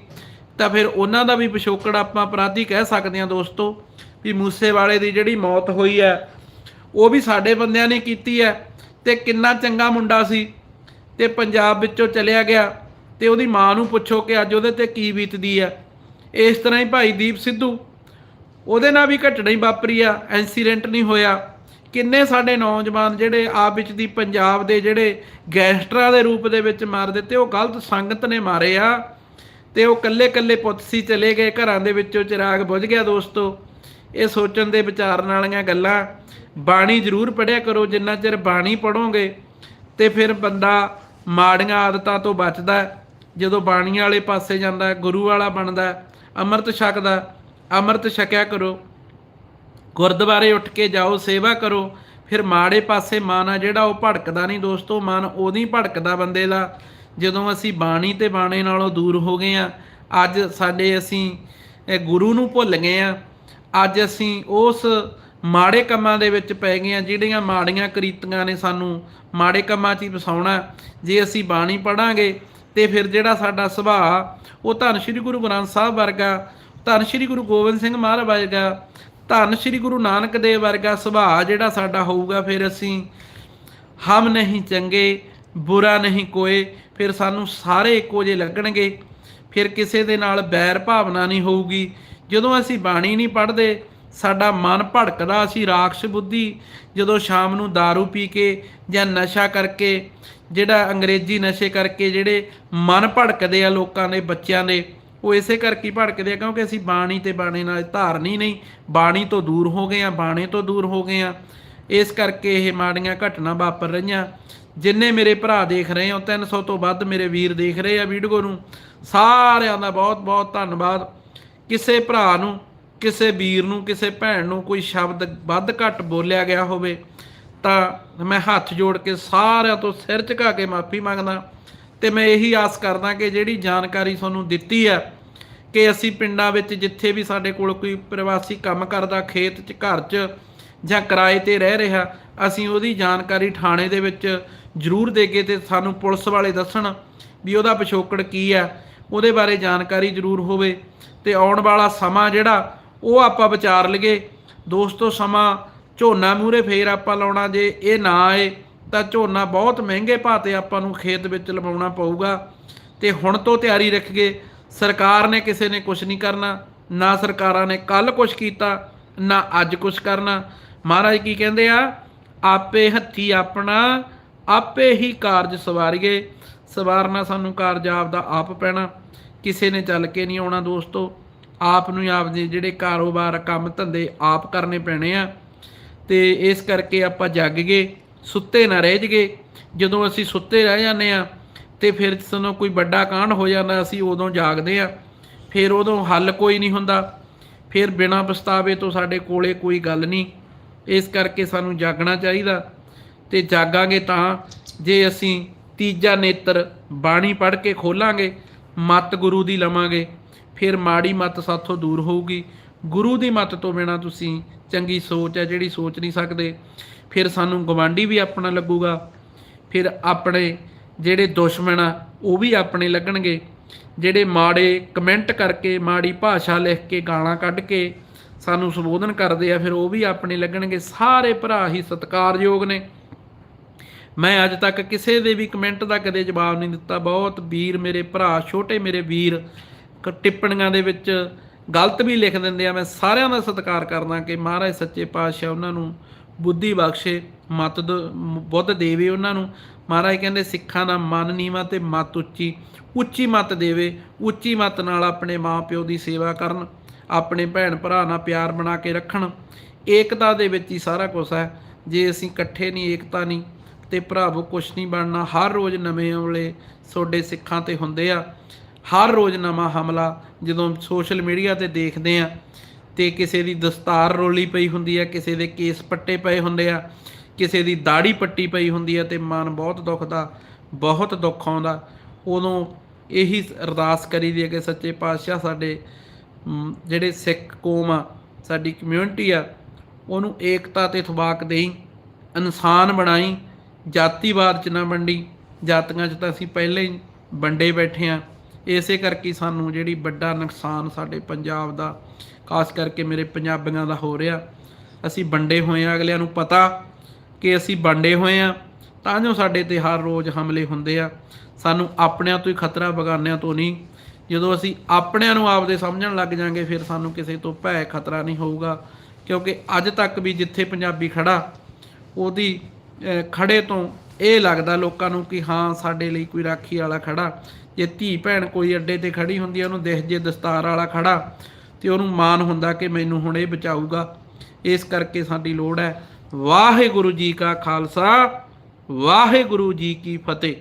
[SPEAKER 1] ਤਾਂ ਫਿਰ ਉਹਨਾਂ ਦਾ ਵੀ ਪਿਛੋਕੜ ਆਪਾਂ ਅਪਰਾਧੀ ਕਹਿ ਸਕਦੇ ਹਾਂ ਦੋਸਤੋ। ਵੀ ਮੂਸੇ ਵਾਲੇ ਦੀ ਜਿਹੜੀ ਮੌਤ ਹੋਈ ਹੈ, ਉਹ ਵੀ ਸਾਡੇ ਬੰਦਿਆਂ ਨੇ ਕੀਤੀ ਹੈ। ਤੇ ਕਿੰਨਾ ਚੰਗਾ ਮੁੰਡਾ ਸੀ। ਤੇ ਪੰਜਾਬ ਵਿੱਚੋਂ ਚਲਿਆ ਗਿਆ ਤੇ ਉਹਦੀ ਮਾਂ ਨੂੰ ਪੁੱਛੋ ਕਿ ਅੱਜ ਉਹਦੇ ਤੇ ਕੀ ਬੀਤਦੀ ਹੈ। ਇਸ ਤਰ੍ਹਾਂ ਹੀ ਭਾਈ ਦੀਪ ਸਿੱਧੂ, ਉਹਦੇ ਨਾਲ ਵੀ ਘਟਨਾ ਹੀ ਵਾਪਰੀ ਆ, ਐਕਸੀਡੈਂਟ ਨਹੀਂ ਹੋਇਆ। ਕਿੰਨੇ ਸਾਡੇ ਨੌਜਵਾਨ ਜਿਹੜੇ ਆਪ ਵਿੱਚ ਦੀ ਪੰਜਾਬ ਦੇ ਜਿਹੜੇ ਗੈਂਗਸਟਰਾਂ ਦੇ ਰੂਪ ਦੇ ਵਿੱਚ ਮਾਰ ਦਿੱਤੇ, ਉਹ ਗਲਤ ਸੰਗਤ ਨੇ ਮਾਰੇ ਆ। ਤੇ ਉਹ ਕੱਲੇ ਕੱਲੇ ਪੁੱਤ ਸੀ, ਚਲੇ ਗਏ ਘਰਾਂ ਦੇ ਵਿੱਚੋਂ, ਚਿਰਾਗ ਬੁਝ ਗਿਆ ਦੋਸਤੋ। ਇਹ ਸੋਚਣ ਦੇ ਵਿਚਾਰਨ ਵਾਲੀਆਂ ਗੱਲਾਂ ਬਾਣੀ ਜ਼ਰੂਰ ਪੜਿਆ ਕਰੋ, ਜਿੰਨਾ ਚਿਰ ਬਾਣੀ ਪੜੋਗੇ ਤੇ ਫਿਰ ਬੰਦਾ ਮਾੜੀਆਂ ਆਦਤਾਂ ਤੋਂ ਬਚਦਾ ਜਦੋਂ ਬਾਣੀ ਵਾਲੇ ਪਾਸੇ ਜਾਂਦਾ ਗੁਰੂ ਵਾਲਾ ਬਣਦਾ ਅੰਮ੍ਰਿਤ ਛਕਦਾ ਅੰਮ੍ਰਿਤ ਛਕਿਆ ਕਰੋ, ਗੁਰਦੁਆਰੇ ਉੱਠ ਕੇ ਜਾਓ, ਸੇਵਾ ਕਰੋ, ਫਿਰ ਮਾੜੇ ਪਾਸੇ ਮਨ ਆ ਜਿਹੜਾ ਉਹ ਭੜਕਦਾ ਨਹੀਂ ਦੋਸਤੋ, ਮਨ ਉਹਦੀ ਭੜਕਦਾ ਬੰਦੇ ਦਾ। ਜਦੋਂ ਅਸੀਂ ਬਾਣੀ ਤੇ ਬਾਣੇ ਨਾਲੋਂ ਦੂਰ ਹੋ ਗਏ ਆ ਅੱਜ ਸਾਡੇ ਅਸੀਂ ਗੁਰੂ ਨੂੰ ਭੁੱਲ ਗਏ ਆ ਅੱਜ ਅਸੀਂ ਉਸ ਮਾੜੇ ਕੰਮਾਂ ਦੇ ਵਿੱਚ ਪੈ ਗਏ ਆ ਜਿਹੜੀਆਂ ਮਾੜੀਆਂ ਕਰੀਤੀਆਂ ਨੇ ਸਾਨੂੰ ਮਾੜੇ ਕੰਮਾਂ 'ਚ ਹੀ ਫਸਾਉਣਾ ਜੇ ਅਸੀਂ ਬਾਣੀ ਪੜਾਂਗੇ ਤੇ ਫਿਰ ਜਿਹੜਾ ਸਾਡਾ ਸੁਭਾਅ ਉਹ ਧੰਨ ਸ਼੍ਰੀ ਗੁਰੂ ਗ੍ਰੰਥ ਸਾਹਿਬ ਵਰਗਾ, ਧੰਨ ਸ਼੍ਰੀ ਗੁਰੂ ਗੋਬਿੰਦ ਸਿੰਘ ਮਹਾਰਾਜ ਵਰਗਾ, ਧੰਨ ਸ਼੍ਰੀ ਗੁਰੂ ਨਾਨਕ ਦੇਵ ਵਰਗਾ ਸੁਭਾਅ ਜਿਹੜਾ ਸਾਡਾ ਹੋਊਗਾ, ਫਿਰ ਅਸੀਂ ਹਮ ਨਹੀਂ ਚੰਗੇ, ਬੁਰਾ ਨਹੀਂ ਕੋਏ, ਫਿਰ ਸਾਨੂੰ ਸਾਰੇ ਇੱਕੋ ਜਿਹੇ ਲੱਗਣਗੇ। ਫਿਰ ਕਿਸੇ ਦੇ ਨਾਲ ਬੈਰ ਭਾਵਨਾ ਨਹੀਂ ਹੋਊਗੀ। ਜਦੋਂ ਅਸੀਂ ਬਾਣੀ ਨਹੀਂ ਪੜ੍ਹਦੇ, ਸਾਡਾ ਮਨ ਭੜਕਦਾ ਅਸੀਂ ਰਾਖਸ਼ ਬੁੱਧੀ। ਜਦੋਂ ਸ਼ਾਮ ਨੂੰ दारू ਪੀ ਕੇ ਜਾਂ ਨਸ਼ਾ ਕਰਕੇ, ਜਿਹੜਾ ਅੰਗਰੇਜ਼ੀ ਨਸ਼ੇ ਕਰਕੇ ਜਿਹੜੇ ਮਨ ਭੜਕਦੇ ਆ ਲੋਕਾਂ ਦੇ, ਬੱਚਿਆਂ ਦੇ, ਉਹ ਇਸੇ ਕਰਕੇ ਭੜਕਦੇ ਆ, ਕਿਉਂਕਿ ਅਸੀਂ ਬਾਣੀ ਤੇ ਬਾਣੇ ਨਾਲ ਧਾਰਨੀ ਨਹੀਂ। ਬਾਣੀ ਤੋਂ ਦੂਰ ਹੋ ਗਏ ਆ, ਬਾਣੇ ਤੋਂ ਦੂਰ ਹੋ ਗਏ ਆ। ਇਸ ਕਰਕੇ ਇਹ ਮਾੜੀਆਂ ਘਟਨਾ ਵਾਪਰ ਰਹੀਆਂ। ਜਿੰਨੇ ਮੇਰੇ ਭਰਾ ਦੇਖ ਰਹੇ ਹੋ 300 ਤੋਂ ਵੱਧ ਮੇਰੇ ਵੀਰ ਦੇਖ ਰਹੇ ਆ ਵੀਡੀਓ ਨੂੰ। ਸਾਰਿਆਂ ਦਾ ਬਹੁਤ ਬਹੁਤ ਧੰਨਵਾਦ। ਕਿਸੇ ਭਰਾ ਨੂੰ, ਕਿਸੇ ਵੀਰ ਨੂੰ, ਕਿਸੇ ਭੈਣ ਨੂੰ ਕੋਈ ਸ਼ਬਦ ਵੱਧ ਘੱਟ ਬੋਲਿਆ ਗਿਆ ਹੋਵੇ, ਤਾਂ ਮੈਂ ਹੱਥ ਜੋੜ ਕੇ ਸਾਰਿਆਂ ਤੋਂ ਸਿਰ ਝੁਕਾ ਕੇ ਮਾਫੀ ਮੰਗਦਾ ਤੇ ਮੈਂ ਇਹੀ ਆਸ ਕਰਦਾ ਕਿ ਜਿਹੜੀ ਜਾਣਕਾਰੀ ਤੁਹਾਨੂੰ ਦਿੱਤੀ ਹੈ ਕਿ ਅਸੀਂ ਪਿੰਡਾਂ ਵਿੱਚ ਜਿੱਥੇ ਵੀ ਸਾਡੇ ਕੋਲ ਕੋਈ ਪ੍ਰਵਾਸੀ ਕੰਮ ਕਰਦਾ, ਖੇਤ 'ਚ, ਘਰ 'ਚ ਜਾਂ ਕਿਰਾਏ ਤੇ ਰਹਿ ਰਿਹਾ, ਅਸੀਂ ਉਹਦੀ ਜਾਣਕਾਰੀ ਥਾਣੇ ਦੇ ਵਿੱਚ ਜ਼ਰੂਰ ਦੇਗੇ ਤੇ ਸਾਨੂੰ ਪੁਲਿਸ ਵਾਲੇ ਦੱਸਣ ਵੀ ਉਹਦਾ ਪਿਛੋਕੜ ਕੀ ਹੈ। ਉਹਦੇ ਬਾਰੇ ਜਾਣਕਾਰੀ ਜ਼ਰੂਰ ਹੋਵੇ ਤੇ ਆਉਣ ਵਾਲਾ ਸਮਾਂ ਜਿਹੜਾ, ਉਹ ਆਪਾਂ ਵਿਚਾਰ ਲਈਏ। ਦੋਸਤੋ, ਸਮਾਂ ਝੋਨਾ ਮੂਰੇ ਫੇਰ ਆਪਾਂ ਲਾਉਣਾ, ਜੇ ਇਹ ਨਾ ਆਏ, ਤਾਂ ਝੋਨਾ ਬਹੁਤ ਮਹਿੰਗੇ ਭਾਅ ਤੇ ਆਪਾਂ ਨੂੰ ਖੇਤ ਵਿੱਚ ਲਵਾਉਣਾ ਪਊਗਾ। ਤੇ ਹੁਣ ਤੋਂ ਤਿਆਰੀ ਰੱਖੀਏ। ਸਰਕਾਰ ਨੇ ਕਿਸੇ ਨੇ ਕੁਝ ਨਹੀਂ ਕਰਨਾ, ਨਾ ਸਰਕਾਰਾਂ ਨੇ ਕੱਲ ਕੁਝ ਕੀਤਾ, ਨਾ ਅੱਜ ਕੁਝ ਕਰਨਾ। ਮਹਾਰਾਜ ਕੀ ਕਹਿੰਦੇ ਆ? ਆਪੇ ਹੱਥੀ ਆਪਣਾ, ਆਪੇ ਹੀ ਕਾਰਜ ਸਵਾਰੀਏ। ਸਵਾਰਨਾ ਸਾਨੂੰ ਕਾਰਜ ਆਪਦਾ ਆਪ ਪੈਣਾ, ਕਿਸੇ ਨੇ ਚੱਲ ਕੇ ਨਹੀਂ ਆਉਣਾ ਦੋਸਤੋ। ਆਪ ਨੂੰ ਹੀ ਆਪਦੇ ਜਿਹੜੇ ਕਾਰੋਬਾਰ, ਕੰਮ, ਧੰਦੇ ਆਪ ਕਰਨੇ ਪੈਣੇ ਆ। ਤੇ ਇਸ ਕਰਕੇ ਆਪਾਂ ਜਾਗ ਗਏ, ਸੁੱਤੇ ਨਾ ਰਹਿ ਜਗੇ ਜਦੋਂ ਅਸੀਂ ਸੁੱਤੇ ਰਹਿ ਜਾਂਦੇ ਆ, ਤੇ ਫਿਰ ਸਾਨੂੰ ਕੋਈ ਵੱਡਾ ਕਾਂਡ ਹੋ ਜਾਂਦਾ, ਅਸੀਂ ਉਦੋਂ ਜਾਗਦੇ ਆ। ਫਿਰ ਉਦੋਂ ਹੱਲ ਕੋਈ ਨਹੀਂ ਹੁੰਦਾ। ਫਿਰ ਬਿਨਾਂ ਪਛਤਾਵੇ ਤੋਂ ਸਾਡੇ ਕੋਲੇ ਕੋਈ ਗੱਲ ਨਹੀਂ। ਇਸ ਕਰਕੇ ਸਾਨੂੰ ਜਾਗਣਾ ਚਾਹੀਦਾ। ਤੇ ਜਾਗਾਂਗੇ ਤਾਂ ਜੇ ਅਸੀਂ ਤੀਜਾ ਨੇਤਰ ਬਾਣੀ ਪੜ੍ਹ ਕੇ ਖੋਲਾਂਗੇ, ਮਤ ਗੁਰੂ ਦੀ ਲਵਾਂਗੇ, ਫਿਰ ਮਾੜੀ ਮਤ ਸਾਥੋਂ ਦੂਰ ਹੋਊਗੀ। ਗੁਰੂ ਦੀ ਮਤ ਤੋਂ ਬਿਨਾ ਤੁਸੀਂ ਚੰਗੀ ਸੋਚ ਹੈ ਜਿਹੜੀ ਸੋਚ ਨਹੀਂ ਸਕਦੇ। ਫਿਰ ਸਾਨੂੰ ਗਵਾਂਢੀ ਵੀ ਆਪਣਾ ਲੱਗੂਗਾ। ਫਿਰ ਆਪਣੇ ਜਿਹੜੇ ਦੁਸ਼ਮਣ ਆ, ਉਹ ਵੀ ਆਪਣੇ ਲੱਗਣਗੇ। ਜਿਹੜੇ ਮਾੜੇ ਕਮੈਂਟ ਕਰਕੇ, ਮਾੜੀ ਭਾਸ਼ਾ ਲਿਖ ਕੇ, ਗਾਲਾਂ ਕੱਢ ਕੇ ਸਾਨੂੰ ਸੰਬੋਧਨ ਕਰਦੇ ਆ, ਫਿਰ ਉਹ ਵੀ ਆਪਣੇ ਲੱਗਣਗੇ। ਸਾਰੇ ਭਰਾ ਹੀ ਸਤਿਕਾਰਯੋਗ ਨੇ। ਮੈਂ ਅੱਜ ਤੱਕ ਕਿਸੇ ਦੇ ਵੀ ਕਮੈਂਟ ਦਾ ਕਦੇ ਜਵਾਬ ਨਹੀਂ ਦਿੱਤਾ। ਬਹੁਤ ਵੀਰ ਮੇਰੇ ਭਰਾ, ਛੋਟੇ ਮੇਰੇ ਵੀਰ, ਕ- ਟਿੱਪਣੀਆਂ ਦੇ ਵਿੱਚ ਗਲਤ ਵੀ ਲਿਖ ਦਿੰਦੇ ਆ। ਮੈਂ ਸਾਰਿਆਂ ਦਾ ਸਤਿਕਾਰ ਕਰਦਾ ਕਿ ਮਹਾਰਾਜ ਸੱਚੇ ਪਾਤਸ਼ਾਹ ਉਹਨਾਂ ਨੂੰ ਬੁੱਧੀ ਬਖਸ਼ੇ, ਮਤ ਦ- ਬੁੱਧ ਦੇਵੇ ਉਹਨਾਂ ਨੂੰ। ਮਹਾਰਾਜ ਕਹਿੰਦੇ, ਸਿੱਖਾਂ ਦਾ ਮਨ ਨੀਵਾ ਤੇ ਮਤ ਉੱਚੀ ਉੱਚੀ ਮਤ ਦੇਵੇ, ਉੱਚੀ ਮਤ ਨਾਲ ਆਪਣੇ ਮਾਪਿਓ ਦੀ ਸੇਵਾ ਕਰਨ, ਆਪਣੇ ਭੈਣ ਭਰਾ ਨਾਲ ਪਿਆਰ ਬਣਾ ਕੇ ਰੱਖਣ। ਏਕਤਾ ਦੇ ਵਿੱਚ ਹੀ ਸਾਰਾ ਕੁਝ ਹੈ। ਜੇ ਅਸੀਂ ਇਕੱਠੇ ਨਹੀਂ, ਏਕਤਾ ਨਹੀਂ ਤੇ ਭਰਾਵੋ, ਕੁਛ ਨਹੀਂ ਬਣਨਾ। ਹਰ ਰੋਜ਼ ਨਵੇਂ ਔਲੇ ਤੁਹਾਡੇ ਸਿੱਖਾਂ ਤੇ ਹੁੰਦੇ ਆ। ਹਰ ਰੋਜ਼ ਨਵਾਂ ਹਮਲਾ ਜਦੋਂ ਸੋਸ਼ਲ ਮੀਡੀਆ ਤੇ ਦੇਖਦੇ ਆ ਤੇ ਕਿਸੇ ਦੀ ਦਸਤਾਰ ਰੋਲੀ ਪਈ ਹੁੰਦੀ ਆ, ਕਿਸੇ ਦੇ ਕੇਸ ਪੱਟੇ ਪਏ ਹੁੰਦੇ ਆ, ਕਿਸੇ ਦੀ ਦਾੜੀ ਪੱਟੀ ਪਈ ਹੁੰਦੀ ਆ ਤੇ ਮਨ ਬਹੁਤ ਦੁਖਦਾ, ਬਹੁਤ ਦੁੱਖ ਆਉਂਦਾ। ਉਦੋਂ ਇਹੀ ਅਰਦਾਸ ਕਰੀਦੀ ਹੈ ਕਿ ਸੱਚੇ ਪਾਤਸ਼ਾਹ ਸਾਡੇ ਜਿਹੜੇ ਸਿੱਖ ਕੌਮ ਆ, ਸਾਡੀ ਕਮਿਊਨਿਟੀ ਆ, ਉਹਨੂੰ ਏਕਤਾ ਤੇ ਥਵਾਕ ਦੇਈ, ਇਨਸਾਨ ਬਣਾਈ ਜਾਤੀਵਾਦ ਚ ਨਾ ਵੰਡੀ। ਜਾਤੀਆਂ ਚ ਤਾਂ ਅਸੀਂ ਪਹਿਲਾਂ ਹੀ ਵੰਡੇ ਬੈਠੇ ਆ ਇਸੇ ਕਰਕੇ ਸਾਨੂੰ ਜਿਹੜੀ ਵੱਡਾ ਨੁਕਸਾਨ ਸਾਡੇ ਪੰਜਾਬ ਦਾ, ਖਾਸ ਕਰਕੇ ਮੇਰੇ ਪੰਜਾਬੀਆਂ ਦਾ ਹੋ ਰਿਹਾ। ਅਸੀਂ ਵੰਡੇ ਹੋਏ ਆ ਅਗਲਿਆਂ ਨੂੰ ਪਤਾ ਕਿ ਅਸੀਂ ਵੰਡੇ ਹੋਏ ਆ ਤਾਂ ਜੋ ਸਾਡੇ ਤੇ ਹਰ ਰੋਜ਼ ਹਮਲੇ ਹੁੰਦੇ ਆ। ਸਾਨੂੰ ਆਪਣਿਆਂ ਤੋਂ ਹੀ ਖਤਰਾ ਬਗਾਨਿਆਂ ਤੋਂ ਨਹੀਂ। ਜਦੋਂ ਅਸੀਂ ਆਪਣਿਆਂ ਨੂੰ ਆਪਦੇ ਸਮਝਣ ਲੱਗ ਜਾਾਂਗੇ, ਫਿਰ ਸਾਨੂੰ ਕਿਸੇ ਤੋਂ ਭੈ ਖਤਰਾ ਨਹੀਂ ਹੋਊਗਾ। ਕਿਉਂਕਿ ਅੱਜ ਤੱਕ ਵੀ ਜਿੱਥੇ ਪੰਜਾਬੀ ਖੜਾ ਉਹਦੀ ਖੜੇ ਤੋਂ ਇਹ ਲੱਗਦਾ ਲੋਕਾਂ ਨੂੰ ਕਿ ਹਾਂ, ਸਾਡੇ ਲਈ ਕੋਈ ਰਾਖੀ ਵਾਲਾ ਖੜਾ। ਜੇ ਧੀ ਭੈਣ ਕੋਈ ਅੱਡੇ ਤੇ ਖੜੀ ਹੁੰਦੀ ਹੈ ਉਹਨੂੰ ਦਿਖ ਜੇ ਦਸਤਾਰ ਵਾਲਾ ਖੜਾ, ਤੇ ਉਹਨੂੰ ਮਾਣ ਹੁੰਦਾ ਕਿ ਮੈਨੂੰ ਹੁਣ ਇਹ ਬਚਾਊਗਾ। ਇਸ ਕਰਕੇ ਸਾਡੀ ਲੋੜ ਹੈ ਵਾਹਿਗੁਰੂ ਜੀ ਕਾ ਖਾਲਸਾ, ਵਾਹਿਗੁਰੂ ਜੀ ਕੀ ਫਤਿਹ।